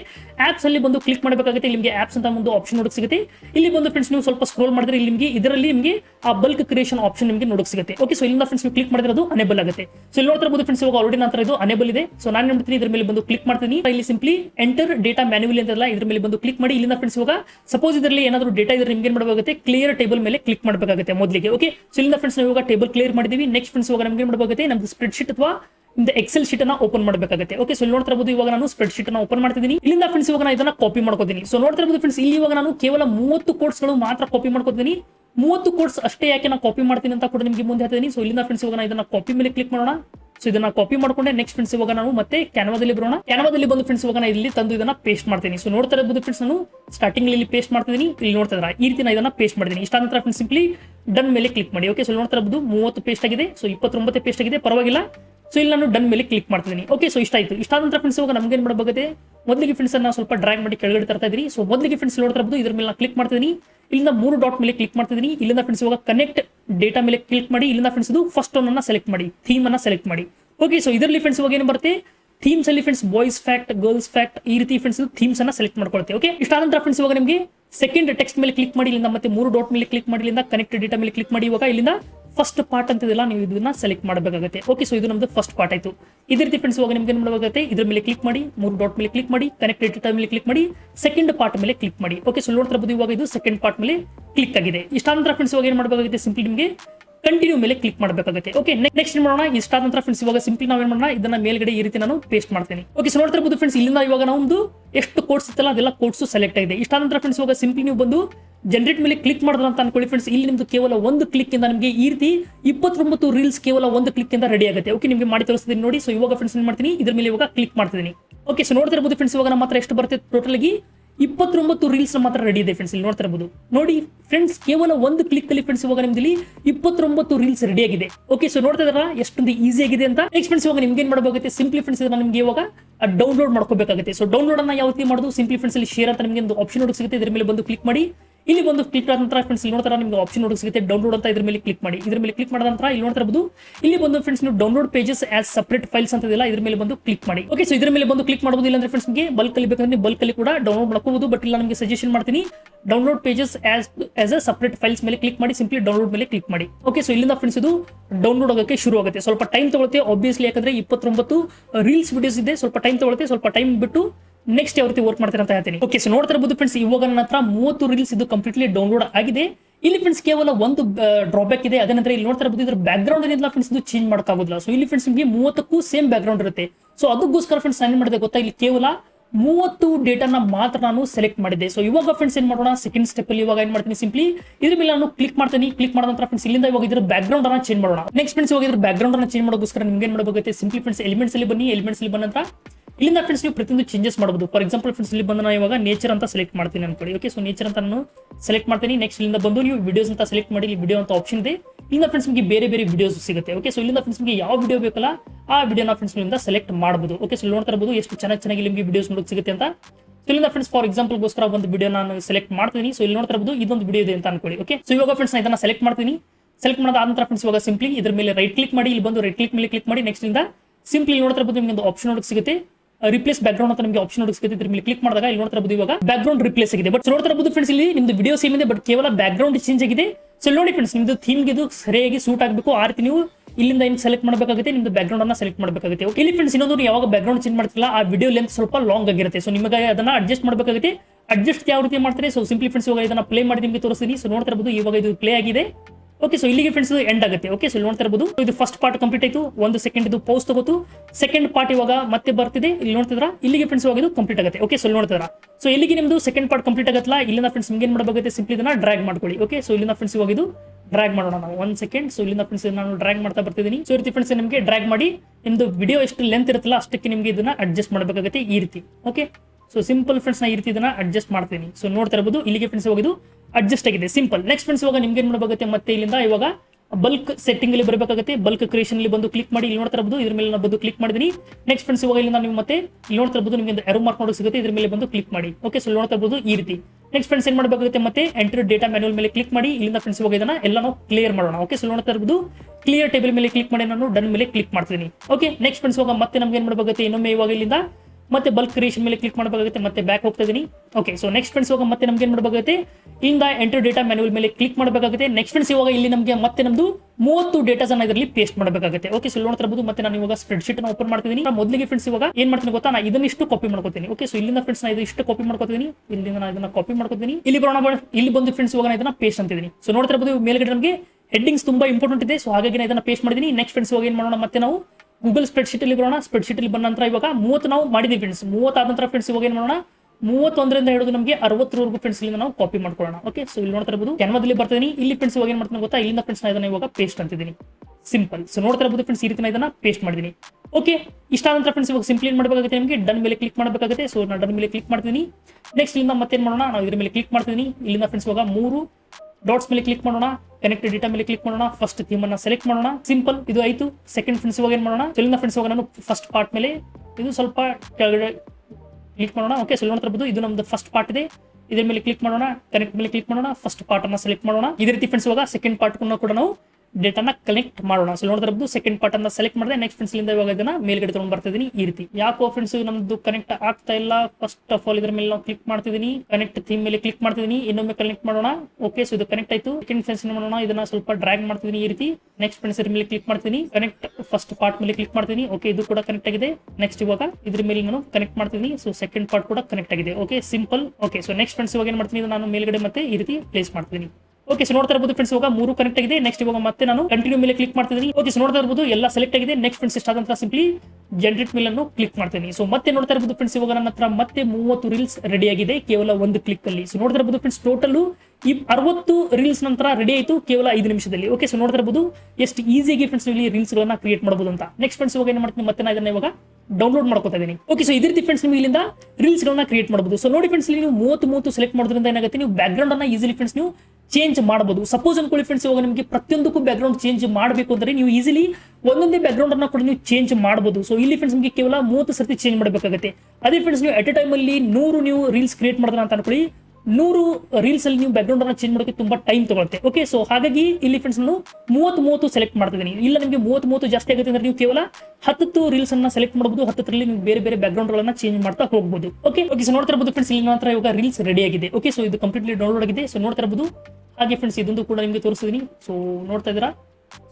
ಆಪ್ಸ್ ಅಲ್ಲಿ ಬಂದು ಕ್ಲಿಕ್ ಮಾಡಬೇಕಾಗುತ್ತೆ. ನಿಮಗೆ ಆಪ್ಸ್ ಅಂತ ಒಂದು ಆಪ್ಷನ್ ನೋಡಕ್ ಸಿಗುತ್ತೆ. ಇಲ್ಲಿ ಬಂದು ಫ್ರೆಂಡ್ಸ್ ನೀವು ಸ್ವಲ್ಪ ಸ್ಕ್ರೋಲ್ ಮಾಡಿದ್ರೆ ಇಲ್ಲಿ ನಿಮಗೆ ಇದರಲ್ಲಿ ನಿಮಗೆ ಆ ಬಲ್ಕ್ ಕ್ರಿಯೇಷನ್ ಆಪ್ಷನ್ ನಿಮಗೆ ನೋಡಕ್ ಸಿಗುತ್ತೆ. ಓಕೆ ಸೊ ಇಲ್ಲಿಂದ ಫ್ರೆಂಡ್ಸ್ ನೀವು ಕ್ಲಿಕ್ ಮಾಡಿದ್ರೆ ಅದು ಅನೇಬಲ್ ಆಗುತ್ತೆ. ಸೊ ಇಲ್ಲಿ ನೋಡ್ತಾ ಇರಬಹುದು ಫ್ರೆಂಡ್ಸ್ ಇವಾಗ ಆಲ್ರೆಡಿ ನಂತರ ಇದು ಅನೇಬಲ್ ಇದೆ. ಸೊ ನಾನು ನೋಡ್ತೀನಿ ಇದ್ರ ಮೇಲೆ ಬಂದು ಕ್ಲಿಕ್ ಮಾಡ್ತೀನಿ. ಇಲ್ಲಿ ಸಿಂಪ್ಲಿ ಎಂಟರ್ ಡೇಟಾ ಮ್ಯಾನ್ಯುವಲ್ ಅಂತಲ್ಲ ಇದ್ರ ಮೇಲೆ ಬಂದು ಕ್ಲಿಕ್ ಮಾಡಿ. ಇಲ್ಲಿಂದ ಫ್ರೆಂಡ್ಸ್ ಇವಾಗ ಸಪೋಸ್ ಇದರಲ್ಲಿ ಏನಾದರೂ ಡೇಟಾ ಇದ್ರೆ ನಿಮ್ಗೆ ಮಾಡಬೇಕಾಗುತ್ತೆ? ಕ್ಲಿಯರ್ ಟೇಬಲ್ ಮೇಲೆ ಕ್ಲಿಕ್ ಮಾಡಬೇಕಾಗುತ್ತೆ ಮೊದಲಿಗೆ. ಓಕೆ ಸೊ ಇಲ್ಲಿಂದ ಫ್ರೆಂಡ್ಸ್ ನಾವು ಇವಾಗ ಟೇಬಲ್ ಕ್ಲಿಯರ್ ಮಾಡಿದೀವಿ. ನೆಕ್ಸ್ಟ್ ಫ್ರೆಂಡ್ಸ್ ಇವಾಗ ನಮ್ಗೆ ಮಾಡಬೇಕಾಗುತ್ತೆ? ನಮ್ದು ಸ್ಪ್ರೆಡ್ ಶೀಟ್ ಅಥವಾ ಇಂದ ಎಕ್ಸೆಲ್ ಶೀಟ್ ಅನ್ನ ಓಪನ್ ಮಾಡಬೇಕಾಗುತ್ತೆ. ಓಕೆ ಸೊ ನೋಡ್ತಾ ಇರಬಹುದು ಇವಾಗ ನಾನು ಸ್ಪ್ರೆಡ್ ಶೀಟ್ ಅನ್ನ ಓಪನ್ ಮಾಡ್ತಿದ್ದೀನಿ. ಇಲ್ಲಿಂದ ಫ್ರೆಂಡ್ಸ್ ಇವಾಗ ನಾನು ಇದನ್ನ ಕಾಪಿ ಮಾಡ್ಕೋತೀನಿ. ಸೊ ನೋಡ್ತಾ ಇರಬಹುದು ಫ್ರೆಂಡ್ಸ್ ಇಲ್ಲಿ ಇವಾಗ ನಾನು ಕೇವಲ ಮೂವತ್ತು ಕೋರ್ಸ್ಗಳು ಮಾತ್ರ ಕಾಪಿ ಮಾಡ್ಕೋತೀನಿ. ಮೂವತ್ತು ಕೋಡ್ಸ್ ಅಷ್ಟೇ ಯಾಕೆ ನಾನು ಕಾಪಿ ಮಾಡ್ತೀನಿ ಅಂತ ಕೂಡ ನಿಮಗೆ ಮುಂದೆ ಹೇಳ್ತೀನಿ ಸೊ ಇಲ್ಲಿಂದ ಫ್ರೆಂಡ್ಸ್ ಇವಾಗ ನಾನು ಇದನ್ನ ಕಾಪಿ ಮೇಲೆ ಕ್ಲಿಕ್ ಮಾಡೋಣ. ಸೊ ಇದನ್ನ ಕಾಪಿ ಮಾಡ್ಕೊಂಡೆ ನೆಕ್ಸ್ಟ್ ಫ್ರೆಂಡ್ಸ್ ಇವಾಗ ನಾನು ಮತ್ತೆ ಕ್ಯಾನವಾದಲ್ಲಿ ಬರೋಣ. ಕ್ಯಾನ್ವಾದಲ್ಲಿ ಬಂದು ಫ್ರೆಂಡ್ಸ್ ಇವಾಗ ನಾನು ಇಲ್ಲಿ ತಂದು ಇದನ್ನ ಪೇಸ್ಟ್ ಮಾಡ್ತೀನಿ. ಸೊ ನೋಡ್ತಾ ಇರಬಹುದು ಫ್ರೆಂಡ್ಸ್ ನಾನು ಸ್ಟಾರ್ಟಿಂಗ್ ಇಲ್ಲಿ ಪೇಸ್ಟ್ ಮಾಡ್ತಿದ್ದೀನಿ ಇಲ್ಲಿ ನೋಡ್ತಾ ಇದ್ರ, ಈ ರೀತಿ ನಾನು ಇದನ್ನ ಪೇಸ್ಟ್ ಮಾಡ್ತೀನಿ ಇಷ್ಟ ನಂತರ ಫ್ರೆಂಡ್ಸ್ ಸಿಂಪ್ಲಿ ಡನ್ ಮೇಲೆ ಕ್ಲಿಕ್ ಮಾಡಿ. ಓಕೆ ಸೊ ನೋಡ್ತಾ ಇರಬಹುದು ಮೂವತ್ತು ಪೇಸ್ಟ್ ಆಗಿದೆ. ಸೊ ಇಪ್ಪತ್ತೊಂಬತ್ತು ಪೇಸ್ಟ್ ಆಗಿದೆ. ಪರವಾಗಿಲ್ಲ. ಸೊ ಇಲ್ಲಿ ನಾನು ಡನ್ ಮೇಲೆ ಕ್ಲಿಕ್ ಮಾಡ್ತಿದ್ದೀನಿ. ಓಕೆ ಸೊ ಇಷ್ಟ ಆಯ್ತು. ಇಷ್ಟ ನಂತರ ಫ್ರೆಂಡ್ಸ್ ಇವಾಗ ನಮ್ಗೆ ಏನು ಮಾಡಬೇಕಾಗುತ್ತೆ? ಮೊದಲಿಗೆ ಫ್ರೆಂಡ್ಸ್ ಅನ್ನ ಸ್ವಲ್ಪ ಡ್ರಾಗ್ ಮಾಡಿ ಕೆಳಗಡೆ ತರ್ತಾ ಇದ್ದೀನಿ ಸೊ ಮೊದಲಿಗೆ ಫ್ರೆಂಡ್ಸ್ ನೋಡ್ತಾ ಇರಬಹುದು ಇದ್ರ ಮೇಲೆ ನಾನು ಕ್ಲಿಕ್ ಮಾಡ್ತಿದ್ದೀನಿ. ಇಲ್ಲಿಂದ ಮೂರು ಡಾಟ್ ಮೇಲೆ ಕ್ಲಿಕ್ ಮಾಡ್ತಿದ್ದೀನಿ. ಇಲ್ಲಿಂದ ಫ್ರೆಂಡ್ಸ್ ಇವಾಗ ಕನೆಕ್ಟ್ ಡೇಟಾ ಮೇಲೆ ಕ್ಲಿಕ್ ಮಾಡಿ, ಇಲ್ಲಿಂದ ಫ್ರೆಂಡ್ಸ್ ಫಸ್ಟ್ ಒನ್ ಅನ್ನ ಸೆಲೆಕ್ಟ್ ಮಾಡಿ ಥೀಮ್ ಅನ್ನ ಸೆಲೆಕ್ಟ್ ಮಾಡಿ. ಓಕೆ ಸೊ ಇದರಲ್ಲಿ ಫ್ರೆಂಡ್ಸ್ ಇವಾಗ ಏನು ಬರುತ್ತೆ? ಥೀಮ್ಸ್ ಅಲ್ಲಿ friends boys fact girls fact ಈ ರೀತಿ ಫ್ರೆಂಡ್ಸ್ ಥೀಮ್ಸ್ ಅನ್ನ ಸೆಲೆಕ್ಟ್ ಮಾಡ್ಕೊಳ್ತೀವಿ ಓಕೆ ಇಷ್ಟ ನಂತರ ಫ್ರೆಂಡ್ಸ್ ಇವಾಗ ನಿಮಗೆ ಸೆಕೆಂಡ್ ಟೆಕ್ಸ್ಟ್ ಮೇಲೆ ಕ್ಲಿಕ್ ಮಾಡಿ, ಇಲ್ಲಿಂದ ಮತ್ತೆ ಮೂರು ಡಾಟ್ ಮೇಲೆ ಕ್ಲಿಕ್ ಮಾಡಿ, ಇಲ್ಲಿಂದ ಕನೆಕ್ಟ್ ಡೇಟಾ ಮೇಲೆ ಕ್ಲಿಕ್ ಮಾಡಿ, ಇವಾಗ ಇಲ್ಲಿಂದ ಫಸ್ಟ್ ಪಾರ್ಟ್ ಅಂತಿದೆಲ್ಲ ನೀವು ಇದನ್ನ ಸೆಲೆಕ್ಟ್ ಮಾಡಬೇಕಾಗುತ್ತೆ ಓಕೆ ಸೊ ಇದು ನಮ್ದು ಫಸ್ಟ್ ಪಾರ್ಟ್ ಆಯ್ತು. ಇದೇ ರೀತಿ ಫ್ರೆಂಡ್ಸ್ ಇವಾಗ ನಿಮ್ಗೆ ಏನು ಮಾಡಬೇಕಾಗುತ್ತೆ ಇದ್ರ ಮೇಲೆ ಕ್ಲಿಕ್ ಮಾಡಿ, ಮೂರು ಡಾಟ್ ಮೇಲೆ ಕ್ಲಿಕ್ ಮಾಡಿ ಕನೆಕ್ಟ್ ಡೇಟಾ ಮೇಲೆ ಕ್ಲಿಕ್ ಮಾಡಿ ಸೆಕೆಂಡ್ ಪಾರ್ಟ್ ಮೇಲೆ ಕ್ಲಿಕ್ ಮಾಡಿ ಓಕೆ ಸೊ ನೋಡ್ತಾ ಇವಾಗ ಇದು ಸೆಕೆಂಡ್ ಪಾರ್ಟ್ ಮೇಲೆ ಕ್ಲಿಕ್ ಆಗಿದೆ. ಇಷ್ಟಾನಂತರ ಫ್ರೆಂಡ್ಸ್ ಇವಾಗ ಏನು ಮಾಡಬೇಕಾಗುತ್ತೆ ಸಿಂಪ್ಲಿ ನಿಮಗೆ ಕಂಟಿನ್ಯೂ ಮೇಲೆ ಕ್ಲಿಕ್ ಮಾಡಬೇಕಾಗುತ್ತೆ. ಓಕೆ ನೆಕ್ಸ್ಟ್ ಏನ್ ಮಾಡೋಣ? ಇಷ್ಟ ಆದ ನಂತರ ಫ್ರೆಂಡ್ಸ್ ಇವಾಗ ಸಿಂಪ್ಲಿ ನಾವೇನ್ ಮಾಡೋಣ? ಇದನ್ನ ಮೇಲ್ಗಡೆ ಈ ರೀತಿ ನಾನು ಪೇಸ್ಟ್ ಮಾಡ್ತೀನಿ. ಓಕೆ ಸೊ ನೋಡ್ತಾ ಇರ್ಬೋದು ಫ್ರೆಂಡ್ಸ್ ಇಲ್ಲಿಂದ ಇವಾಗ ನಾವು ಎಷ್ಟು ಕೋರ್ಸ್ ಇತ್ತಲ್ಲ, ಅದೆಲ್ಲ ಕೋರ್ಸ್ ಸೆಲೆಕ್ಟ್ ಆಗಿದೆ. ಇಷ್ಟ ಆದ ನಂತರ ಫ್ರೆಂಡ್ಸ್ ಇವಾಗ ಸಿಂಪ್ಲಿ ನೀವು ಬಂದು ಜನರೇಟ್ ಮೇಲೆ ಕ್ಲಿಕ್ ಮಾಡಿದ್ರೆ ಅಂತ ಅನ್ಕೊಳ್ಳಿ ಫ್ರೆಂಡ್ಸ್ ಇಲ್ಲಿ ನಿಮ್ದು ಕೇವಲ ಒಂದು ಕ್ಲಿಕ್ ಇಂದ ನಿಮಗೆ ಈ ರೀತಿ ಇಪ್ಪತ್ತೊಂಬತ್ತು ರೀಲ್ಸ್ ಕೇವಲ ಒಂದು ಕ್ಲಿಕ್ ಇಂದ ರೆಡಿ ಆಗುತ್ತೆ. ಓಕೆ ನಿಮಗೆ ಮಾಡಿ ತೋರಿಸ್ತೀನಿ ನೋಡಿ. ಸೊ ಇವಾಗ ಫ್ರೆಂಡ್ಸ್ ಏನ್ ಮಾಡ್ತೀನಿ? ಇದ್ರ ಮೇಲೆ ಇವಾಗ ಕ್ಲಿಕ್ ಮಾಡ್ತಿದ್ದೀನಿ. ಓಕೆ ಸೊ ನೋಡ್ತಾ ಇರ್ಬೋದು ಫ್ರೆಂಡ್ಸ್ ಇವಾಗ ನಮ್ಮ ಹತ್ರ ಎಷ್ಟು ಬರುತ್ತೆ ಟೋಟಲ್ ಆಗಿ? ಇಪ್ಪತ್ತೊಂಬತ್ತು ರೀಲ್ಸ್ ಮಾತ್ರ ರೆಡಿ ಇದೆ ಫ್ರೆಂಡ್ಸ್ ಇಲ್ಲಿ ನೋಡ್ತಾ ಇರಬಹುದು ನೋಡಿ ಫ್ರೆಂಡ್ಸ್ ಕೇವಲ ಒಂದು ಕ್ಲಿಕ್ ಅಲ್ಲಿ ಫ್ರೆಂಡ್ಸ್ ಇವಾಗ ನಿಮ್ದು ಇಪ್ಪತ್ತೊಂಬತ್ತು ರೀಲ್ಸ್ ರೆಡಿ ಆಗಿದೆ. ಓಕೆ ಸೊ ನೋಡ್ತಾ ಇದಾರ ಎಷ್ಟೊಂದು ಈಸಿ ಆಗಿದೆ ಅಂತ. ನೆಕ್ಸ್ಟ್ ಫ್ರೆಂಡ್ಸ್ ಇವಾಗ ನಿಮ್ಗೆ ಏನ್ ಮಾಡಬೇಕಾಗುತ್ತೆ? ಸಿಂಪ್ಲಿ ಫ್ರೆಂಡ್ಸ್ ಇದನ್ನ ನಿಮ್ಗೆ ಇವಾಗ ಡೌನ್ಲೋಡ್ ಮಾಡ್ಕೋಬೇಕಾಗುತ್ತೆ. ಸೊ ಡೌನ್ಲೋಡ್ ಅನ್ನ ಯಾವತ್ತಿ ರೀತಿ ಮಾಡೋದು? ಸಿಂಪ್ಲಿ ಫ್ರೆಂಡ್ಸ್ ಅಲ್ಲಿ ಶೇರ್ ಅಂತ ನಿಮಗೆ ಒಂದು ಆಪ್ಷನ್ ಸಿಗುತ್ತೆ. ಇದ್ರ ಮೇಲೆ ಬಂದು ಕ್ಲಿಕ್ ಮಾಡಿ. ಇಲ್ಲಿ ಬಂದು ಕ್ಲಿಕ್ ಆದ ನಂತರ ಫ್ರೆಂಡ್ಸ್ ಇಲ್ಲಿ ನೋಡ್ತಾರೆ ನಿಮ್ಗೆ ಆಪ್ಷನ್ ನೋಡಿ ಸಿಗುತ್ತೆ ಡೌನ್ಲೋಡ್ ಅಂತ ಇದ್ರ ಮೇಲೆ ಕ್ಲಿಕ್ ಮಾಡಿ. ಇದ್ರ ಮೇಲೆ ಕ್ಲಿಕ್ ಮಾಡಿದ ನಂತರ ಇಲ್ಲಿ ನೋಡ್ತಾ ಇರಬಹುದು ಇಲ್ಲಿ ಬಂದು ಫ್ರೆಂಡ್ಸ್ ನೀವು download pages as separate files ಅಂತ ಇದೆಲ್ಲ ಇದ್ರ ಮೇಲೆ ಬಂದು ಕ್ಲಿಕ್ ಮಾಡಿ. ಓಕೆ ಸೊ ಇದ್ರ ಮೇಲೆ ಬಂದು ಕ್ಲಿಕ್ ಮಾಡಬಹುದು ಇಲ್ಲಾಂದ್ರೆ ಫ್ರೆಂಡ್ಸ್ ನಿಮಗೆ ಬಲ್ಕ್ ಅಲ್ಲಿ ಬೇಕಂದ್ರೆ ಬಲ್ಕ್ ಅಲ್ಲಿ ಕೂಡ ಡೌನ್ಲೋಡ್ ಮಾಡ್ಕೋಬಹುದು ಬಟ್ ಇಲ್ಲ ನಮಗೆ ಸಜೆಷನ್ ಮಾಡ್ತೀನಿ download pages as as a separate files ಮೇಲೆ ಕ್ಲಿಕ್ ಮಾಡಿ ಸಿಂಪ್ಲಿ ಡೌನ್ಲೋಡ್ ಮೇಲೆ ಕ್ಲಿಕ್ ಮಾಡಿ. ಓಕೆ ಸೊ ಇಲ್ಲಿಂದ ಫ್ರೆಂಡ್ಸ್ ಇದು ಡೌನ್ಲೋಡ್ ಆಗೋಕ್ಕೆ ಶುರು ಆಗುತ್ತೆ. ಸ್ವಲ್ಪ ಟೈಮ್ ತಗೊಳುತ್ತೆ ಆಬ್ವಿಯಸ್ಲಿ ಯಾಕಂದ್ರೆ ಇಪ್ಪತ್ತೊಂಬತ್ತು ರೀಲ್ಸ್ ವಿಡಿಯೋಸ್ ಇದೆ, ಸ್ವಲ್ಪ ಟೈಮ್ ತಗೊಳುತ್ತೆ, ಸ್ವಲ್ಪ ಟೈಮ್ ಬಿಟ್ಟು ನೆಕ್ಸ್ಟ್ ಯಾವ ರೀತಿ ವರ್ಕ್ ಮಾಡ್ತಾರೆ ಅಂತ ಹೇಳ್ತೀನಿ. ಓಕೆ ಸೊ ನೋಡ್ತಾ ಇರಬಹುದು ಫ್ರೆಂಡ್ಸ್ ಇವಾಗ ನನ್ನ ಹತ್ರ ಮೂವತ್ತು ರೀಲ್ಸ್ ಇದು ಕಂಪ್ಲೀಟ್ಲಿ ಡೌನ್ಲೋಡ್ ಆಗಿದೆ. ಇಲ್ಲಿ ಫ್ರೆಂಡ್ಸ್ ಕೇವಲ ಒಂದು ಡ್ರಾಬ್ಯಾಕ್ ಇದೆ. ಅದೇನಂದ್ರೆ ಇಲ್ಲಿ ನೋಡ್ತಾ ಇರಬಹುದು ಇದ್ರ ಬ್ಯಾಕ್ ಗ್ರೌಂಡ್ ಏನಿಲ್ಲ ಫ್ರೆಂಡ್ಸ್ ಇದು ಚೇಂಜ್ ಮಾಡೋಕ್ಕಾಗೋದಿಲ್ಲ ಸೊ ಇಲ್ಲಿ ಫ್ರೆಂಡ್ಸ್ ನಿಮಗೆ ಮೂವತ್ತಕ್ಕೂ ಸೇಮ್ ಬ್ಯಾಕ್ ಗ್ರೌಂಡ್ ಇರುತ್ತೆ. ಸೊ ಅದಕ್ಕೋಸ್ಕರ ಫ್ರೆಂಡ್ಸ್ ನಾನು ಮಾಡಿದೆ ಗೊತ್ತಾ? ಇಲ್ಲಿ ಕೇವಲ ಮೂವತ್ತು ಡೇಟಾನ ಮಾತ್ರ ನಾನು ಸೆಲೆಕ್ಟ್ ಮಾಡಿದೆ. ಸೊ ಇವಾಗ ಫ್ರೆಂಡ್ಸ್ ಏನ್ ಮಾಡೋಣ? ಸೆಕೆಂಡ್ ಸ್ಟೆಪ್ ಅಲ್ಲಿ ಇವಾಗ ಏನ್ ಮಾಡ್ತೀನಿ ಸಿಂಪ್ಲಿ ಇದ್ರ ಮೇಲೆ ನಾನು ಕ್ಲಿಕ್ ಮಾಡ್ತೀನಿ. ಕ್ಲಿಕ್ ಮಾಡಿದ ನಂತರ ಫ್ರೆಂಡ್ಸ್ ಇಲ್ಲಿಂದ ಇವಾಗ ಇದ್ರ ಬ್ಯಾಕ್ ಗ್ರೌಂಡ್ ಅನ್ನ ಚೇಂಜ್ ಮಾಡೋಣ. ನೆಕ್ಸ್ಟ್ ಫ್ರೆಂಡ್ಸ್ ಇವಾಗ ಇದ್ರ ಬ್ಯಾಕ್ ಗ್ರೌಂಡ್ ಅನ್ನ ಚೇಂಜ್ ಮಾಡೋಕ್ಕೋಸ್ಕರ ನಿಮ್ಗೆ ಏನ್ ಮಾಡಬೇಕಾಗುತ್ತೆ? ಸಿಂಪ್ಲಿ ಫ್ರೆಂಡ್ಸ್ ಎಲಿಮೆಂಟ್ಸ್ ಅಲ್ಲಿ ಬನ್ನಿ. ಎಲಿಮೆಂಟ್ಸ್ ಬಂದ ಇಲ್ಲಿಂದ ಫ್ರೆಂಡ್ಸ್ ನೀವು ಪ್ರತಿಯೊಂದು ಚೇಂಜಸ್ ಮಾಡಬಹುದು ಫಾರ್ ಎಕ್ಸಾಂಪಲ್ ಫ್ರೆಂಡ್ಸ್ ಇಲ್ಲಿ ಬಂದು ನಾನು ಇವಾಗ ನೇಚರ್ ಅಂತ ಸೆಲೆಕ್ಟ್ ಮಾಡ್ತೀನಿ ಅನ್ಕೊಳ್ಳಿ. ಓಕೆ ಸೊ ನೇಚರ್ ಅಂತ ನಾನು ಸೆಲೆಕ್ಟ್ ಮಾಡ್ತೀನಿ. ನೆಕ್ಸ್ಟ್ ಇಲ್ಲಿಂದ ಬಂದು ನೀವು ವಿಡಿಯೋಸ್ ಅಂತ ಸೆಲೆಕ್ಟ್ ಮಾಡಿ, ಇಲ್ಲಿ ವಿಡಿಯೋ ಅಂತ ಆಪ್ಷನ್ ಇದೆ. ಇಲ್ಲಿಂದ ಫ್ರೆಂಡ್ಸ್ ನಿಮಗೆ ಬೇರೆ ಬೇರೆ ವಿಡಿಯೋಸ್ ಸಿಗುತ್ತೆ. ಓಕೆ ಸೊ ಇಲ್ಲಿಂದ ಫ್ರೆಂಡ್ಸ್ ನಿಮಗೆ ಯಾವ ವಿಡಿಯೋ ಬೇಕಲ್ಲ, ಆ ವಿಡಿಯೋನ ಫ್ರೆಂಡ್ಸ್ ಇಲ್ಲಿಂದ ಸೆಲೆಕ್ಟ್ ಮಾಡಬಹುದು ಓಕೆ ಸೊ ನೋಡ್ತಾ ಇರಬಹುದು ಎಷ್ಟು ಚೆನ್ನಾಗಿ ಚೆನ್ನಾಗಿ ನಿಮಗೆ ವಿಡಿಯೋಸ್ ನೋಡೋಕೆ ಸಿಗುತ್ತೆ ಅಂತ. ಸೊ ಇಲ್ಲಿಂದ ಫ್ರೆಂಡ್ಸ್ ಫಾರ್ ಎಕ್ಸಾಂಪಲ್ಗೋಸ್ಕರ ಒಂದು ವಿಡಿಯೋ ನಾನು ಸೆಲೆಕ್ಟ್ ಮಾಡ್ತೀನಿ. ಸೊ ಇಲ್ಲಿ ನೋಡ್ತಾ ಇರಬಹುದು ಇದೊಂದು ವಿಡಿಯೋ ಇದೆ ಅಂತ ಅನ್ಕೊಳ್ಳಿ. ಓಕೆ ಸೊ ಇವಾಗ ಫ್ರೆಂಡ್ಸ್ ನಾನು ಇದನ್ನ ಸೆಲೆಕ್ಟ್ ಮಾಡ್ತೀನಿ. ಸೆಲೆಕ್ಟ್ ಮಾಡಿದ ನಂತರ ಫ್ರೆಂಡ್ಸ್ ಇವಾಗ ಸಿಂಪ್ಲಿ ಇದ್ರ ಮೇಲೆ ರೈಟ್ ಕ್ಲಿಕ್ ಮಾಡಿ, ಇಲ್ಲಿ ಬಂದು ರೈಟ್ ಕ್ಲಿಕ್ ಮೇಲೆ ಕ್ಲಿಕ್ ಮಾಡಿ ನೆಕ್ಸ್ಟ್ ಇಂದ ಸಿಂಪ್ಲಿ ನೋಡ್ತಾ ಇರಬಹುದು ನಿಮಗೆ ಒಂದು ಆಪ್ಷನ್ ಸಿಗುತ್ತೆ. ರಿಪ್ಲೇಸ್ ಬ್ಯಾಕ್ ಗ್ರೌಂಡ್ ಅಂತ ನಿಮಗೆ ಆಪ್ಷನ್ ಸಿಗುತ್ತೆ ಇದ್ರಲ್ಲಿ ಕ್ಲಿಕ್ ಮಾಡಿದಾಗ ಇಲ್ಲಿ ನೋಡ್ತಾ ಇರಬಹುದು ಇವಾಗ ಬ್ಯಾಕ್ ಗ್ರೌಂಡ್ ರಿಪ್ಲೇಸ್ ಆಗಿದೆ. ಬಟ್ ನೋಡ್ತಾ ಇರಬಹುದು ಫ್ರೆಂಡ್ಸ್ ಇಲ್ಲಿ ನಿಮ್ದು ವಿಡಿಯೋ ಸೇಮ್ ಇದೆ ಬಟ್ ಕೇವಲ ಬ್ಯಾಕ್ ಗ್ರೌಂಡ್ ಚೇಂಜ್ ಆಗಿದೆ ಸೊ ನೋಡಿ ಫ್ರೆಂಡ್ಸ್ ನಿಮ್ದು ಥೀಮ್ಗೆ ಇದು ಸರಿಯಾಗಿ ಸೂಟ್ ಆಗಬೇಕು. ಆ ರೀತಿ ನೀವು ಇಲ್ಲಿಂದ ಏನು ಸೆಲೆಕ್ಟ್ ಮಾಡಬೇಕಾಗುತ್ತೆ, ನಿಮ್ದು ಬ್ಯಾಕ್ ಗ್ರೌಂಡ್ ಅನ್ನ ಸೆಲೆಕ್ಟ್ ಮಾಡಬೇಕಾಗುತ್ತೆ. ಇಲ್ಲಿ ಫ್ರೆಂಡ್ಸ್ ಇನ್ನೊಂದು ಯಾವಾಗ ಬ್ಯಾಕ್ ಗ್ರೌಂಡ್ ಚೇಂಜ್ ಮಾಡ್ತಿಲ್ಲ ಆ ವಿಡಿಯೋ ಲೆಂತ್ ಸ್ವಲ್ಪ ಲಾಂಗ್ ಆಗಿರುತ್ತೆ. ಸೊ ನಿಮಗೆ ಅದನ್ನ ಅಡ್ಜಸ್ಟ್ ಮಾಡಬೇಕಾಗುತ್ತೆ. ಅಡ್ಜಸ್ಟ್ ಯಾವ ರೀತಿ ಮಾಡ್ತಾರೆ? ಸೊ ಸಿಂಪ್ಲಿ ಫ್ರೆಂಡ್ಸ್ ಇವಾಗ ಇದನ್ನ ಪ್ಲೇ ಮಾಡಿ ನಿಮಗೆ ತೋರಿಸ್ತೀನಿ. ಸೊ ನೋಡ್ತಾ ಇರಬಹುದು ಇವಾಗ ಇದು ಪ್ಲೇ ಆಗಿದೆ. ಓಕೆ ಸೊ ಇಲ್ಲಿಗೆ ಫ್ರೆಂಡ್ಸ್ ಎಂಡ್ ಆಗುತ್ತೆ. ಓಕೆ ಸೊ ಇಲ್ಲಿ ನೋಡ್ತಾ ಇರಬಹುದು ಇದು ಫಸ್ಟ್ ಪಾರ್ಟ್ ಕಂಪ್ಲೀಟ್ ಆಯ್ತು. ಒಂದು ಸೆಕೆಂಡ್ ಇದು ಪೌಸ್ ತಗೋತು. ಸೆಕೆಂಡ್ ಪಾರ್ಟ್ ಇವಾಗ ಮತ್ತೆ ಬರ್ತಿದೆ. ಇಲ್ಲಿ ನೋಡ್ತಿದ್ರ ಇಲ್ಲಿಗೆ ಫ್ರೆಂಡ್ಸ್ ಇವಾಗ ಇದು ಕಂಪ್ಲೀಟ್ ಆಗುತ್ತೆ. ಓಕೆ ಸೊ ನೋಡ್ತಿದ್ರ ಸೊ ಇಲ್ಲಿಗೆ ನಿಮ್ದು ಸೆಕೆಂಡ್ ಪಾರ್ಟ್ ಕಂಪ್ಲೀಟ್ ಆಗತ್ತಲ್ಲ ಇಲ್ಲಿಂದ ಫ್ರೆಂಡ್ಸ್ ನಿಮ್ಗೆ ಏನು ಮಾಡಬೇಕಾಗುತ್ತೆ? ಸಿಂಪ್ಲಿ ಇದನ್ನ ಡ್ರ್ಯಾಗ್ ಮಾಡ್ಕೊಳ್ಳಿ. ಓಕೆ ಸೊ ಇಲ್ಲಿಂದ ಫ್ರೆಂಡ್ಸ್ ಇವಾಗ ಇದು ಡ್ರ್ಯಾಗ್ ಮಾಡೋಣ ನಾವು. ಒಂದ್ ಸೆಕೆಂಡ್ ಸೊ ಇಲ್ಲಿಂದ ಫ್ರೆಂಡ್ಸ್ ನಾನು ಡ್ರಾಗ್ ಮಾಡ್ತಾ ಬರ್ತಿದ್ದೀನಿ. ಸೊ ಈ ರೀತಿ ಫ್ರೆಂಡ್ಸ್ ನಿಮಗೆ ಡ್ರ್ಯಾಗ್ ಮಾಡಿ, ನಿಮ್ದು ವಿಡಿಯೋ ಎಷ್ಟು ಲೆಂತ್ ಇರುತ್ತಲ್ಲ, ಅಷ್ಟಕ್ಕೆ ನಿಮಗೆ ಇದನ್ನ ಅಡ್ಜಸ್ಟ್ ಮಾಡಬೇಕಾಗುತ್ತೆ ಈ ರೀತಿ. ಓಕೆ ಸೊ ಸಿಂಪಲ್ ಫ್ರೆಂಡ್ಸ್ ನಾ ಇದನ್ನ ಅಡ್ಜಸ್ಟ್ ಮಾಡ್ತೀನಿ. ಸೊ ನೋಡ್ತಾ ಇರಬಹುದು ಇಲ್ಲಿಗೆ ಫ್ರೆಂಡ್ಸ್ ಹೋಗಿದ್ದು ಅಡ್ಜಸ್ಟ್ ಆಗಿದೆ. ಸಿಂಪಲ್ ನೆಕ್ಸ್ಟ್ ಫ್ರೆಂಡ್ಸ್ ಇವಾಗ ನಿಮ್ಗೆ ಏನು ಮಾಡಬೇಕಾಗುತ್ತೆ? ಮತ್ತೆ ಇಲ್ಲಿಂದ ಇವಾಗ ಬಲ್ಕ್ ಸೆಟ್ಟಿಂಗ್ ಅಲ್ಲಿ ಬರಬೇಕಾಗುತ್ತೆ. ಬಲ್ಕ್ ಕ್ರಿಯೇಷನ್ ಅಲ್ಲಿ ಬಂದು ಕ್ಲಿಕ್ ಮಾಡಿ, ಇಲ್ಲಿ ನೋಡ್ತಾ ಇರಬಹುದು ಇದ್ರ ಮೇಲೆ ನಾನು ಬಂದು ಕ್ಲಿಕ್ ಮಾಡಿದೀನಿ ನೆಕ್ಸ್ಟ್ ಫ್ರೆಂಡ್ಸ್ ಇವಾಗ ಇಲ್ಲಿಂದ ನೀವು ಮತ್ತೆ ಇಲ್ಲಿ ನೋಡ್ತಾ ಇರಬಹುದು ನಿಮಗೆ ಎರೋ ಮಾರ್ಕ್ ನೋಡೋಕೆ ಸಿಗುತ್ತೆ. ಇದ್ರ ಮೇಲೆ ಬಂದು ಕ್ಲಿಕ್ ಮಾಡಿ. ಓಕೆ ಸೊ ನೋಡ್ತಾ ಇರಬಹುದು ಈ ರೀತಿ. ನೆಕ್ಸ್ಟ್ ಫ್ರೆಂಡ್ಸ್ ಏನ್ ಮಾಡಬೇಕಾಗುತ್ತೆ ಮತ್ತೆ? ಎಂಟರ್ ಡೇಟಾ ಮ್ಯಾನುವಲ್ ಮೇಲೆ ಕ್ಲಿಕ್ ಮಾಡಿ, ಇಲ್ಲಿಂದ ಫ್ರೆಂಡ್ಸ್ ಹೋಗಿ ಇದನ್ನ ಎಲ್ಲ ಕ್ಲಿಯರ್ ಮಾಡೋಣ. ಓಕೆ ಸೊ ನೋಡ್ತಾ ಇರಬಹುದು ಕ್ಲಿಯರ್ ಟೇಬಲ್ ಮೇಲೆ ಕ್ಲಿಕ್ ಮಾಡಿ ನಾನು ಡನ್ ಮೇಲೆ ಕ್ಲಿಕ್ ಮಾಡ್ತೀನಿ. ಓಕೆ ನೆಕ್ಸ್ಟ್ ಫ್ರೆಂಡ್ಸ್ ಹೋಗ ಮತ್ತೆ ನಮ್ಗೆ ಏನ್ ಮಾಡಬೇಕಾಗುತ್ತೆ? ಇನ್ನೊಮ್ಮೆ ಇವಾಗ ಇಲ್ಲಿಂದ ಮತ್ತೆ ಬಲ್ಕ್ ಕ್ರಿಯೇಷನ್ ಮೇಲೆ ಕ್ಲಿಕ್ ಮಾಡಬೇಕಾಗುತ್ತೆ, ಮತ್ತೆ ಬ್ಯಾಕ್ ಹೋಗ್ತಾ ಇದೀನಿ. ಓಕೆ ಸೊ ನೆಕ್ಸ್ಟ್ ಫ್ರೆಂಡ್ಸ್ ಇವಾಗ ಮತ್ತೆ ನಮ್ಗೆ ಏನು ಮಾಡಬೇಕಾಗುತ್ತೆ? ದ ಎಂಟರ್ ಡೇಟಾ ಮ್ಯಾನುವಲ್ ಮೇಲೆ ಕ್ಲಿಕ್ ಮಾಡಬೇಕಾಗುತ್ತೆ. ನೆಕ್ಸ್ಟ್ ಫ್ರೆಂಡ್ಸ್ ಇವಾಗ ಇಲ್ಲಿ ನಮಗೆ ಮತ್ತೆ ನಮ್ದು ಮೂವತ್ತು ಡೇಟಾಸ್ ಅನ್ನ ಇದರಲ್ಲಿ ಪೇಸ್ಟ್ ಮಾಡಬೇಕಾಗುತ್ತೆ. ಓಕೆ ಸೊ ನೋಡ್ತಾ ಇರಬಹುದು ಮತ್ತೆ ನಾನು ಇವಾಗ ಸ್ಪ್ರೆಡ್ ಶೀಟ್ ಅನ್ನು ಓಪನ್ ಮಾಡ್ತಿದ್ದೀನಿ ಮೊದಲಿಗೆ ಫ್ರೆಂಡ್ಸ್ ಇವಾಗ ಏನ್ ಮಾಡ್ತೀನಿ ಗೊತ್ತಾ? ನಾನು ಇದನ್ನ ಇಷ್ಟು ಕಾಪಿ ಮಾಡ್ಕೊತೀನಿ. ಓಕೆ ಸೊ ಇಲ್ಲಿಂದ ಫ್ರೆಂಡ್ಸ್ ನಾನು ಇದು ಇಷ್ಟು ಕಾಪಿ ಮಾಡ್ಕೊತೀನಿ ಇಲ್ಲಿಂದ ನಾನು ಇದನ್ನ ಕಾಪಿ ಮಾಡ್ಕೊತೀನಿ ಇಲ್ಲಿ ಬರೋಣ ಇಲ್ಲಿ ಬಂದು ಫ್ರೆಂಡ್ಸ್ ಇವಾಗ ನಾನು ಇದನ್ನ ಪೇಸ್ಟ್ ಅಂತಿದ್ದೀನಿ ಸೊ ನೋಡ್ತಾ ಇರಬಹುದು ಮೇಲ್ಗಡೆ ನಮಗೆ ಹೆಡ್ಡಿಂಗ್ಸ್ ತುಂಬಾ ಇಂಪಾರ್ಟೆಂಟ್ ಇದೆ. ಸೊ ಹಾಗಾಗಿ ನಾನು ಇದನ್ನ ಪೇಸ್ಟ್ ಮಾಡಿದೀನಿ. ನೆಕ್ಸ್ಟ್ ಫ್ರೆಂಡ್ಸ್ ಇವಾಗ ಏನ್ ಮಾಡೋಣ ಮತ್ತೆ ನಾವು? ಗೂಗಲ್ ಸ್ಪ್ರೆಡ್ ಶೀಟಲ್ಲಿ ಬರೋಣ. ಸ್ಪ್ರೆಡ್ ಶೀಟಲ್ಲಿ ಬಂದ ನಂತರ ಇವಾಗ ಮೂವತ್ತು ನಾವು ಮಾಡಿದ್ದೀವಿ ಫ್ರೆಂಡ್ಸ್ ಮೂವತ್ತಾದ ನಂತರ ಫ್ರೆಂಡ್ಸ್ ಇವಾಗ ಏನು ಮಾಡೋಣ? ಮೂವತ್ತೊಂದರಿಂದ ಹಿಡಿದು ನಮಗೆ ಅರವತ್ತರವರೆಗೂ ಫ್ರೆಂಡ್ಸ್ ಇಲ್ಲಿ ನಾವು ಕಾಪಿ ಮಾಡ್ಕೊಳ್ಳೋಣ. ಓಕೆ ಸೊ ಇಲ್ಲಿ ನೋಡ್ತಾ ಇರ್ಬೋದು. ಕ್ಯಾನ್ವಾದಲ್ಲಿ ಬರ್ತೀನಿ ಇಲ್ಲಿ ಫ್ರೆಂಡ್ಸ್ ಇವಾಗ ಏನು ಮಾಡ್ತೀನಿ ಗೊತ್ತಾ? ಇಲ್ಲಿಂದ ಫ್ರೆಂಡ್ಸ್ ಇದನ್ನ ಇವಾಗ ಪೇಸ್ಟ್ ಅಂತಿದ್ದೀನಿ ಸಿಂಪಲ್ ಸೊ ನೋಡ್ತಾ ಫ್ರೆಂಡ್ಸ್ ಈ ರೀತಿ ನಾನು ಇದನ್ನ ಪೇಸ್ಟ್ ಮಾಡಿದ್ದೀನಿ. ಓಕೆ ಇಷ್ಟ ನಂತರ ಫ್ರೆಂಡ್ಸ್ ಇವಾಗ ಸಿಂಪ್ಲಿ ಮಾಡಬೇಕಾಗುತ್ತೆ ನಿಮಗೆ? ಡನ್ ಮೇಲೆ ಕ್ಲಿಕ್ ಮಾಡಬೇಕಾಗುತ್ತೆ. ಸೊ ನಾನು ಡನ್ ಮೇಲೆ ಕ್ಲಿಕ್ ಮಾಡ್ತೀನಿ ನೆಕ್ಸ್ಟ್ ಇಲ್ಲಿಂದ ಮತ್ತೇನು ಮಾಡೋಣ? ನಾವು ಇದ್ರ ಮೇಲೆ ಕ್ಲಿಕ್ ಮಾಡ್ತೀನಿ ಇಲ್ಲಿಂದ ಫ್ರೆಂಡ್ಸ್ ಇವಾಗ ಮೂರು ಡಾಟ್ಸ್ ಮೇಲೆ ಕ್ಲಿಕ್ ಮಾಡೋಣ ಕನೆಕ್ಟ್ ಡೇಟಾ ಮೇಲೆ ಕ್ಲಿಕ್ ಮಾಡೋಣ ಫಸ್ಟ್ ಥೀಮ್ ಅನ್ನ ಸೆಲೆಕ್ಟ್ ಮಾಡೋಣ. ಸಿಂಪಲ್ ಇದು ಆಯ್ತು. ಸೆಕೆಂಡ್ ಫ್ರೆಂಡ್ಸ್ ಇವಾಗ ಏನು ಮಾಡೋಣ? ಇಲ್ಲಿಂದ ಫ್ರೆಂಡ್ಸ್ ಇವಾಗ ನಾನು ಫಸ್ಟ್ ಪಾರ್ಟ್ ಮೇಲೆ, ಇದು ಸ್ವಲ್ಪ ಕೆಳಗಡೆ ಕ್ಲಿಕ್ ಮಾಡೋಣ. ಓಕೆ ಸೊ ಇಲ್ಲಿ ನೋಡ್ತಾ ಇದು ನಮ್ದು ಫಸ್ಟ್ ಪಾರ್ಟ್ ಇದೆ. ಇದ್ರ ಮೇಲೆ ಕ್ಲಿಕ್ ಮಾಡೋಣ ಕನೆಕ್ಟ್ ಮೇಲೆ ಕ್ಲಿಕ್ ಮಾಡೋಣ ಫಸ್ಟ್ ಪಾರ್ಟ್ ಅನ್ನ ಸೆಲೆಕ್ಟ್ ಮಾಡೋಣ. ಇದೇ ರೀತಿ ಫ್ರೆಂಡ್ಸ್ ಇವಾಗ ಸೆಕೆಂಡ್ ಪಾರ್ಟ್ ಕೂಡ ನಾವು ಡೇಟಾನ ಕನೆಕ್ಟ್ ಮಾಡೋಣ. ಸೊ ನೋಡಿದ್ರೆ ಸೆಕೆಂಡ್ ಪಾರ್ಟ್ ಅನ್ನ ಸೆಲೆಕ್ಟ್ ಮಾಡಿದೆ ನೆಕ್ಸ್ಟ್ ಫ್ರೆಂಡ್ಸ್ ಇಂದ ಇವಾಗ ಇದನ್ನ ಮೇಲ್ಗಡೆ ತಗೊಂಡ್ ಬರ್ತಿದ್ದೀನಿ ಈ ರೀತಿ. ಯಾಕೋ ಫ್ರೆಂಡ್ಸ್ ನಮ್ದು ಕನೆಕ್ಟ್ ಆಗ್ತಾ ಇಲ್ಲ. ಫಸ್ಟ್ ಆಫ್ ಆಲ್ ಇದ್ರ ಮೇಲೆ ನಾವು ಕ್ಲಿಕ್ ಮಾಡ್ತಿದ್ದೀನಿ ಕನೆಕ್ಟ್ ಥೀಮ್ ಮೇಲೆ ಕ್ಲಿಕ್ ಮಾಡ್ತಿದ್ದೀನಿ ಇನ್ನೊಮ್ಮೆ ಕನೆಕ್ಟ್ ಮಾಡೋಣ. ಓಕೆ ಸೊ ಇದು ಕನೆಕ್ಟ್ ಆಯ್ತು. ಸೆಕೆಂಡ್ ಫ್ರೆಂಡ್ಸ್ ಮಾಡೋಣ. ಇದನ್ನ ಸ್ವಲ್ಪ ಡ್ರ್ಯಾಗ್ ಮಾಡ್ತಿದ್ದೀನಿ ಈ ರೀತಿ. ನೆಕ್ಸ್ಟ್ ಫ್ರೆಂಡ್ಸ್ ಇದ್ರ ಮೇಲೆ ಕ್ಲಿಕ್ ಮಾಡ್ತೀನಿ ಕನೆಕ್ಟ್ ಫಸ್ಟ್ ಪಾರ್ಟ್ ಮೇಲೆ ಕ್ಲಿಕ್ ಮಾಡ್ತೀನಿ ಓಕೆ ಇದು ಕೂಡ ಕನೆಕ್ಟ್ ಆಗಿದೆ. ನೆಕ್ಸ್ಟ್ ಇವಾಗ ಇದ್ರ ಮೇಲೆ ನಾನು ಕನೆಕ್ಟ್ ಮಾಡ್ತೀನಿ ಸೊ ಸೆಕೆಂಡ್ ಪಾರ್ಟ್ ಕೂಡ ಕನೆಕ್ಟ್ ಆಗಿದೆ. Okay simple okay so next friends ಇವಾಗ ಏನ್ ಮಾಡ್ತೀನಿ ನಾನು ಮೇಲ್ಗಡೆ ಮತ್ತೆ ಈ ರೀತಿ ಪ್ಲೇಸ್ ಮಾಡ್ತೀನಿ ಓಕೆ ಸೊ ನೋಡ್ತಾ ಇರಬಹುದು ಫ್ರೆಂಡ್ಸ್ ಇವಾಗ ಮೂರು ಕನೆಕ್ಟ್ ಆಗಿದೆ. ನೆಕ್ಸ್ಟ್ ಇವಾಗ ಮತ್ತೆ ನಾನು ಕಂಟಿನ್ಯೂ ಮೇಲೆ ಕ್ಲಿಕ್ ಮಾಡ್ತಿದ್ದೀನಿ ಓಕೆ ಸೊ ನೋಡ್ತಾ ಇರ್ಬೋದು ಎಲ್ಲ ಸೆಲೆಕ್ಟ್ ಆಗಿದೆ. ನೆಕ್ಸ್ಟ್ ಫ್ರೆಂಡ್ಸ್ ಇಷ್ಟ ಸಿಂಪ್ಲಿ ಜನರೇಟ್ ಮೇಲೆ ಅನ್ನು ಕ್ಲಿಕ್ ಮಾಡ್ತೀನಿ ಸೊ ಮತ್ತೆ ನೋಡ್ತಾ ಇರಬಹುದು ಫ್ರೆಂಡ್ಸ್ ಇವಾಗ ನನ್ನ ಮತ್ತೆ ಮೂವತ್ತು ರೀಲ್ಸ್ ರೆಡಿ ಆಗಿದೆ. ಕೇವಲ ಒಂದು ಕ್ಲಿಕ್ ಅಲ್ಲಿ. ಸೊ ನೋಡ್ತಾ ಇರಬಹುದು ಫ್ರೆಂಡ್ಸ್ ಟೋಟಲ್ ಈ ಅರವತ್ತು ರೀಲ್ಸ್ ನಂತರ ರೆಡಿ ಆಯಿತು, ಕೇವಲ ಐದು ನಿಮಿಷದಲ್ಲಿ. ಓಕೆ ಸೊ ನೋಡ್ತಾ ಇರ್ಬೋದು, ಎಷ್ಟು ಈಸಿಯಾಗಿ ಫ್ರೆಂಡ್ಸ್ ಇಲ್ಲಿ ರೀಲ್ಸ್ ಗಳನ್ನ ಕ್ರಿಯೇಟ್ ಮಾಡಬಹುದು ಅಂತ. ನೆಕ್ಸ್ಟ್ ಫ್ರೆಂಡ್ಸ್ ಇವಾಗ ಏನು ಮಾಡ್ತೀನಿ, ಮತ್ತೆ ನಾನು ಇವಾಗ ಡೌನ್ಲೋಡ್ ಮಾಡ್ಕೊತಾ ಇದ್ದೀನಿ. ಓಕೆ ಸೊ ಇದೇ ರೀತಿ ಫ್ರೆಂಡ್ಸ್ ನೀವು ಇಲ್ಲಿಂದ ರೀಲ್ಸ್ ಗಳನ್ನ ಕ್ರಿಯೇಟ್ ಮಾಡಬಹುದು ಸೊ ನೋಡಿ ಫ್ರೆಂಡ್ಸ್ ಇಲ್ಲಿ ನೀವು ಮೂವತ್ತು ಮೂವತ್ತು ಸೆಲೆಕ್ಟ್ ಮಾಡೋದ್ರಿಂದ ಏನಾಗುತ್ತೆ, ನೀವು ಬ್ಯಾಕ್ ಅನ್ನ ಈಸಿಲಿ ಫ್ರೆಂಡ್ಸ್ ನೀವು ಚೇಂಜ್ ಮಾಡಬಹುದು ಸಪೋಸ್ ಅನ್ಕೊಳ್ಳಿ ಫ್ರೆಂಡ್ಸ್ ಇವಾಗ ನಿಮಗೆ ಪ್ರತಿಯೊಂದಕ್ಕೂ ಬ್ಯಾಕ್ ಗ್ರೌಂಡ್ ಚೇಂಜ್ ಮಾಡಬೇಕು ಅಂದ್ರೆ ನೀವು ಈಸಿಲಿ ಒಂದೊಂದೇ ಬ್ಯಾಕ್ ಗ್ರೌಂಡ್ ಅನ್ನ ಕೂಡ ನೀವು ಚೇಂಜ್ ಮಾಡಬಹುದು ಸೊ ಇಲ್ಲಿ ಫ್ರೆಂಡ್ಸ್ ನಿಮಗೆ ಕೇವಲ ಮೂವತ್ತು ಸರ್ತಿ ಚೇಂಜ್ ಮಾಡಬೇಕಾಗುತ್ತೆ. ಅದೇ ಫ್ರೆಂಡ್ಸ್ ನೀವು ಅಟ್ ಎ ಟೈಮ್ ಅಲ್ಲಿ ನೂರು ನೀವು ರೀಲ್ಸ್ ಕ್ರಿಯೇಟ್ ಮಾಡಿದ್ರೆ ಅಂತ ಅನ್ಕೊಳ್ಳಿ ನೂರು ರೀಲ್ಸ್ ಅಲ್ಲಿ ನೀವು ಬ್ಯಾಕ್ಗ್ರೌಂಡ್ ಅನ್ನ ಚೇಂಜ್ ಮಾಡೋಕೆ ತುಂಬಾ ಟೈಮ್ ತಗೊಳುತ್ತೆ. ಓಕೆ ಸೊ ಹಾಗಾಗಿ ಇಲ್ಲಿ ಫ್ರೆಂಡ್ಸ್ ನಾನು ಮೂವತ್ತು ಮೂವತ್ತು ಸೆಲೆಕ್ಟ್ ಮಾಡ್ತಿದ್ದೀನಿ. ಇಲ್ಲ ನಿಮಗೆ ಮೂವತ್ತು ಮೂವತ್ತು ಜಾಸ್ತಿ ಆಗುತ್ತೆ ಅಂದ್ರೆ ನೀವು ಕೇವಲ ಹತ್ತು ರೀಲ್ಸ್ ಅನ್ನ ಸೆಲೆಕ್ಟ್ ಮಾಡಬಹುದು ಹತ್ತರಲ್ಲಿ ನೀವು ಬೇರೆ ಬೇರೆ ಬ್ಯಾಕ್ಗ್ರೌಂಡ್ ಗಳನ್ನ ಚೇಂಜ್ ಮಾಡ್ತಾ ಹೋಗಬಹುದು ಓಕೆ ಓಕೆ ಸೊ ನೋಡ್ತಾ ಇರಬಹುದು ಫ್ರೆಂಡ್ಸ್ ಇಲ್ಲಿ ನಂತರ ಇವಾಗ ರೀಲ್ಸ್ ರೆಡಿ ಆಗಿದೆ. ಓಕೆ ಸೊ ಇದು ಕಂಪ್ಲೀಟ್ಲಿ ಡೌನ್ಲೋಡ್ ಆಗಿದೆ. ಸೊ ನೋಡ್ತಾ ಇರಬಹುದು ಹಾಗೆ ಫ್ರೆಂಡ್ಸ್ ಇದೊಂದು ಕೂಡ ನಿಮಗೆ ತೋರಿಸ್ತೀನಿ ಸೊ ನೋಡ್ತಾ ಇದ್ದೀರಾ?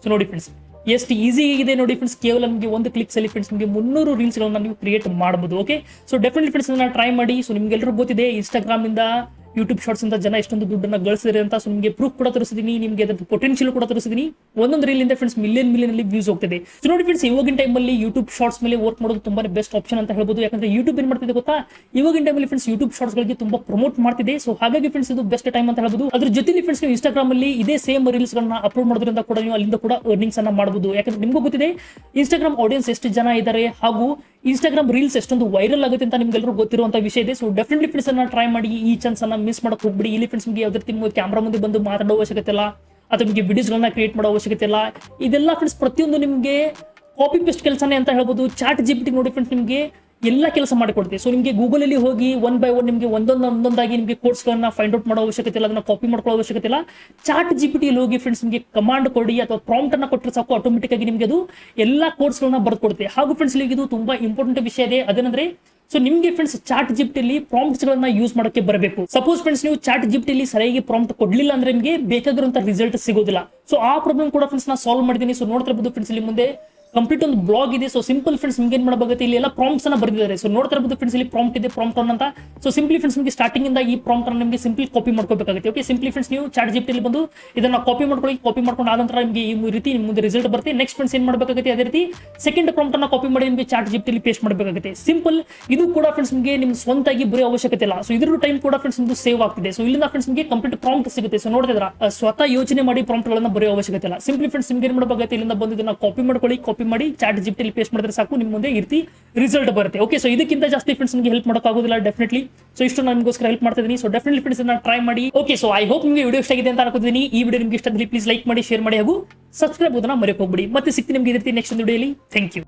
ಸೊ ನೋಡಿ ಫ್ರೆಂಡ್ಸ್ ಎಷ್ಟು ಈಸಿ ಇದೆ ನೋಡಿ ಫ್ರೆಂಡ್ಸ್ ಕೇವಲ ನಿಮಗೆ ಒಂದು ಕ್ಲಿಕ್ ಅಲ್ಲಿ ಫ್ರೆಂಡ್ಸ್ ನಿಮಗೆ ಮುನ್ನೂರು ರೀಲ್ಸ್ ಗಳನ್ನ ನೀವು ಕ್ರಿಯೇಟ್ ಮಾಡಬಹುದು okay so definitely friends try ಮಾಡಿ. ಸೊ ನಿಮ್ಗೆಲ್ಲರೂ ಗೊತ್ತಿದೆ ಇನ್ಸ್ಟಾಗ್ರಾಮ್ ಇಂದ ಯೂಟ್ಯೂಬ್ ಶಾರ್ಟ್ಸ್ ಅಂತ ಜನ ಎಷ್ಟೊಂದು ದುಡ್ಡನ್ನ ಗಳಿಸಿದ್ರೆ ಅಂತ ಸೊ ನಿಮಗೆ ಪ್ರೂಫ್ ಕೂಡ ತೋರಿಸಿದೀನಿ, ನಿಮಗೆ ಅದರ ಪೊಟೆನ್ಷಿಯಲ್ ಕೂಡ ತೋರಿಸಿದೀನಿ. ಒಂದೊಂದು ರೀಲ್ ಇಂದ ಫ್ರೆಂಡ್ಸ್ ಮಿಲಿಯನ್ ಮಿಲಿಯನ್ ಅಲ್ಲಿ ವ್ಯೂಸ್ ಹೋಗ್ತಿದೆ. ಸೊ ನೋಡಿ ಫ್ರೆಂಡ್ಸ್ ಇವಾಗಿನ ಟೈಮಲ್ಲಿ ಯೂಟ್ಯೂಬ್ ಶಾರ್ಟ್ಸ್ ಮೇಲೆ ವರ್ಕ್ ಮಾಡೋದು ತುಂಬಾ ಬೆಸ್ಟ್ ಆಪ್ಷನ್ ಅಂತ ಹೇಳ್ಬೋದು. ಯಾಕಂದ್ರೆ ಯೂಟ್ಯೂಬ್ ಏನ್ ಮಾಡ್ತಿದೆ ಗೊತ್ತಾ? ಇವಾಗಿನ ಟೈಮಲ್ಲಿ ಫ್ರೆಂಡ್ಸ್ ಯೂಟ್ಯೂಬ್ ಶಾರ್ಟ್ಸ್ ಗಳಿಗೆ ತುಂಬಾ ಪ್ರಮೋಟ್ ಮಾಡ್ತಿದೆ. ಸೊ ಹಾಗಾಗಿ ಫ್ರೆಂಡ್ಸ್ ಇದು ಬೆಸ್ಟ್ ಟೈಮ್ ಅಂತ ಹೇಳ್ಬೋದು. ಅದ್ರ ಜೊತೆಲಿ ಫ್ರೆಂಡ್ಸ್ ನೀವು ಇನ್ಸ್ಟಾಗ್ರಾಮ್ ಅಲ್ಲಿ ಇದೇ ಸೇಮ್ ರೀಲ್ಸ್ ಗಳನ್ನ ಅಪ್ಲೋಡ್ ಮಾಡೋದ್ರಿಂದ ಕೂಡ ನೀವು ಅಲ್ಲಿಂದ ಕೂಡ ಅರ್ನಿಂಗ್ಸ್ ಅನ್ನ ಮಾಡಬಹುದು ಯಾಕಂದ್ರೆ ನಿಮಗೂ ಗೊತ್ತಿದೆ ಇನ್ಸ್ಟಾಗ್ರಾಮ್ ಆಡಿಯನ್ಸ್ ಎಷ್ಟು ಜನ ಇದ್ದಾರೆ ಹಾಗೂ ಇನ್ಸ್ಟಾಗ್ರಾಮ್ ರೀಲ್ಸ್ ಎಷ್ಟೊಂದು ವೈರಲ್ ಆಗುತ್ತೆ ಅಂತ ನಿಮ್ಗೆಲ್ಲರೂ ಗೊತ್ತಿರುವಂತ ವಿಷಯ ಇದೆ. ಸೊ ಡೆಫಿನೆಟ್ಲಿ ಫ್ರೆಂಡ್ಸ್ ಅನ್ನ ಟ್ರೈ ಮಾಡಿ ಈ ಚಾನ್ಸ್ ಅನ್ನ ಮಿಸ್ ಮಾಡಕ್ ಹೋಗ್ಬಿಡಿ. ಇಲ್ಲಿ ಫ್ರೆಂಡ್ಸ್ ನಿಮಗೆ ಯಾವ್ದು ರೀತಿ ಕ್ಯಾಮ್ರಾ ಮುಂದೆ ಬಂದು ಮಾತಾಡೋ ಅವಶ್ಯಕತೆ ಇಲ್ಲ, ಅಥವಾ ನಿಮಗೆ ವಿಡಿಯೋಸ್ಗಳನ್ನ ಕ್ರಿಯೇಟ್ ಮಾಡೋ ಅವಶ್ಯಕತೆ ಇಲ್ಲ. ಇದೆಲ್ಲ ಫ್ರೆಂಡ್ಸ್ ಪ್ರತಿಯೊಂದು ನಿಮಗೆ ಕಾಪಿ ಪೇಸ್ಟ್ ಕೆಲಸನೇ ಅಂತ ಹೇಳ್ಬೋದು. ಚಾಟ್ ಜಿಪಿಟಿ ನೋಡಿ ಫ್ರೆಂಡ್ಸ್ ನಿಮಗೆ ಎಲ್ಲ ಕೆಲಸ ಮಾಡಿಕೊಡುತ್ತೆ ಸೊ ನಿಮಗೆ ಗೂಗಲ್ ಅಲ್ಲಿ ಹೋಗಿ ಒನ್ ಬೈ ಒನ್ ನಿಮಗೆ ಒಂದೊಂದು ಒಂದೊಂದಾಗಿ ನಿಮಗೆ ಕೋರ್ಸ್ಗಳನ್ನ ಫೈಂಡ್ ಔಟ್ ಮಾಡೋ ಅವಶ್ಯಕತೆ ಇಲ್ಲ, ಅದನ್ನ ಕಾಪಿ ಮಾಡ್ಕೊಳ್ಳೋ ಅವಶ್ಯಕತೆ ಇಲ್ಲ. ಚಾಟ್ ಜಿಪಿಟಿಯಲ್ಲಿ ಹೋಗಿ ಫ್ರೆಂಡ್ಸ್ ನಿಮಗೆ ಕಮಾಂಡ್ ಕೊಡಿ ಅಥವಾ ಪ್ರಾಂಪ್ಟ್ ಅನ್ನ ಕೊಟ್ಟರೆ ಸಾಕು ಆಟೋಮೆಟಿಕ್ ಆಗಿ ನಿಮಗೆ ಅದು ಎಲ್ಲ ಕೋರ್ಸ್ಗಳನ್ನ ಬರ್ದು ಕೊಡುತ್ತೆ ಹಾಗೂ ಫ್ರೆಂಡ್ಸ್ ಇದು ತುಂಬಾ ಇಂಪಾರ್ಟೆಂಟ್ ವಿಷಯ ಇದೆ. ಅದೇನಂದ್ರೆ ಸೊ ನಿಮಗೆ ಫ್ರೆಂಡ್ಸ್ ಚಾಟ್ ಜಿಪ್ಟಿಲಿ ಪ್ರಾಂಪ್ಟ್ಸ್ ಗಳನ್ನ ಯೂಸ್ ಮಾಡೋಕೆ ಬರಬೇಕು. ಸಪೋಸ್ ಫ್ರೆಂಡ್ಸ್ ನೀವು ಚಾಟ್ ಜಿಪ್ಟಿಲಿ ಸರಿಯಾಗಿ ಪ್ರಾಂಪ್ಟ್ ಕೊಡ್ಲಿಲ್ಲ ಅಂದ್ರೆ ನಿಮಗೆ ಬೇಕಾಗಿರುವಂತ ರಿಸಲ್ಟ್ ಸಿಗೋದಿಲ್ಲ. ಸೊ ಆ ಪ್ರಾಬ್ಲಮ್ ಕೂಡ ಫ್ರೆಂಡ್ಸ್ ನಾ ಸಾಲ್ವ್ ಮಾಡಿದ್ದೀನಿ. ಸೊ ನೋಡ್ತಾ ಇರ್ಬೋದು ಫ್ರೆಂಡ್ಸ್ ಇಲ್ಲಿ ಮುಂದೆ. ಕಂಪ್ಲೀಟ್ ಒಂದು ಬ್ಲಾಗ್ ಇದೆ. ಸೊ ಸಿಂಪಲ್ ಫ್ರೆಂಡ್ಸ್ ನಿಮ್ಗೆ ಏನ್ ಮಾಡಬೇಕಾಗುತ್ತೆ ಇಲ್ಲಿ ಎಲ್ಲ ಪ್ರಾಂಪ್ಟ್ಸ್ ಅನ್ನ ಬರೆದಿದ್ದಾರೆ. ಸೊ ನೋಡ್ತಾ ಇರಬಹುದು ಫ್ರೆಂಡ್ಸ್ ಇಲ್ಲಿ ಪ್ರಾಂಪ್ಟ್ ಇದೆ ಪ್ರಾಂಪ್ಟ್ ಅಂತ. ಸೊ ಸಿಂಪ್ಲಿ ಫ್ರೆಂಡ್ಸ್ ನಿಮಗೆ ಸ್ಟಾರ್ಟಿಂಗ್ ಇಂದ ಈ ಪ್ರಾಂಪ್ಟ್ ಅನ್ನ ನಿಮಗೆ ಸಿಂಪ್ಲಿ ಕಾಪಿ ಮಾಡ್ಕೋಬೇಕಾಗುತ್ತೆ. ಓಕೆ ಸಿಂಪ್ಲಿ ಫ್ರೆಂಡ್ಸ್ ನೀವು ಚಾಟ್ ಜಿಪ್ಟಿಲಿ ಬಂದು ಇದನ್ನ ಕಾಪಿ ಮಾಡ್ಕೊಳ್ಳಿ ಕಾಪಿ ಮಾಡ್ಕೊಂಡು ಆದ ನಂತರ ನಿಮಗೆ ಈ ರೀತಿ ನಿಮ್ಮ ಮುಂದೆ ರಿಸಲ್ಟ್ ಬರುತ್ತೆ. ನೆಕ್ಸ್ಟ್ ಫ್ರೆಂಡ್ಸ್ ಏನ್ ಮಾಡಬೇಕಾಗುತ್ತೆ? ಅದೇ ರೀತಿ ಸೆಕೆಂಡ್ ಪ್ರಾಂಪ್ಟ್ ಅನ್ನ ಕಾಪಿ ಮಾಡಿ ನಿಮಗೆ ಚಾಟ್ ಜಿಪ್ಟಿಲಿ ಪೇಸ್ಟ್ ಮಾಡಬೇಕಾಗುತ್ತೆ. ಸಿಂಪಲ್ ಇದು ಕೂಡ ಫ್ರೆಂಡ್ಸ್ ನಿಮಗೆ ನಿಮ್ ಸ್ವಂತಾಗಿ ಬರೆಯೋ ಅವಶ್ಯಕತೆ ಇಲ್ಲ. ಸೊ ಇದ್ರ ಟೈಮ್ ಕೂಡ ಫ್ರೆಂಡ್ಸ್ ನಿಮ್ದು ಸೇವ್ ಆಗ್ತಿದೆ. ಸೊ ಇಲ್ಲಿಂದ ಫ್ರೆಂಡ್ಸ್ ನಿಮಗೆ ಕಂಪ್ಲೀಟ್ ಪ್ರಾಂಪ್ಟ್ ಸಿಗುತ್ತೆ. ಸೊ ನೋಡಿದ್ರ ಸ್ವತಃ ಯೋಚನೆ ಮಾಡಿ ಪ್ರಾಂಪ್ಟ್ ಗಳನ್ನ ಬರೆಯೋ ಅವಶ್ಯಕತೆ ಇಲ್ಲ. ಸಿಂಪ್ಲಿ ಫ್ರೆಂಡ್ಸ್ ನಿಮ್ಗೆ ಏನ್ ಮಾಡಬೇಕಾಗುತ್ತೆ ಇಲ್ಲಿಂದ ಬಂದು ಇದನ್ನ ಕಾಪಿ ಮಾಡ್ಕೊಳ್ಳಿ ಕಾಪಿ ಮಾಡಿ ಚಾಟ್ ಜಿಪ್ಟಿಲಿ ಪೇಸ್ಟ್ ಮಾಡಿದ್ರೆ ಸಾಕು, ನಿಮ್ಮ ಮುಂದೆ ಈ ರಿಸಲ್ಟ್ ಬರುತ್ತೆ. ಓಕೆ ಸೊ ಇದಕ್ಕಿಂತ ಜಾಸ್ತಿ ಫ್ರೆಂಡ್ಸ್ ನಿಮಗೆ ಹೆಲ್ಪ್ ಮಾಡೋಕ್ಕಾಗೋದಿಲ್ಲ ಡೆಫಿನೆಟ್ಲಿ ಸೊ ಇಷ್ಟು ನಾನು ನಿಮಗೋಸ್ಕರ ಹೆಲ್ಪ್ ಮಾಡ್ತಾ ಇದೀನಿ ಸೊ ಡೆಫಿನೆಟ್ಲಿ ಫ್ರೆಂಡ್ಸ್ ಇದನ್ನ ಟ್ರೈ ಮಾಡಿ. ಓಕೆ ಸೊ ಐ ಹೋಪ್ ನಿಮಗೆ ವಿಡಿಯೋ ಇಷ್ಟ ಆಗಿದೆ ಅಂತ ಅನ್ಕೋತೀನಿ ಈ ವಿಡಿಯೋ ನಿಮಗೆ ಇಷ್ಟ ಪ್ಲೀಸ್ ಲೈಕ್ ಮಾಡಿ ಶೇರ್ ಮಾಡಿ, ಹಾಗೂ ಸಬ್ಸ್ಕ್ರೈಬ್ ಮರೆಯೋಕೆ ಹೋಗ್ಬಿಡಿ. ಮತ್ತೆ ಸಿಕ್ತಿ ನಿಮಗೆ ಈ ರೀತಿ ನೆಕ್ಸ್ಟ್ ವಿಡಿಯೋಲಿ ಥ್ಯಾಂಕ್ ಯು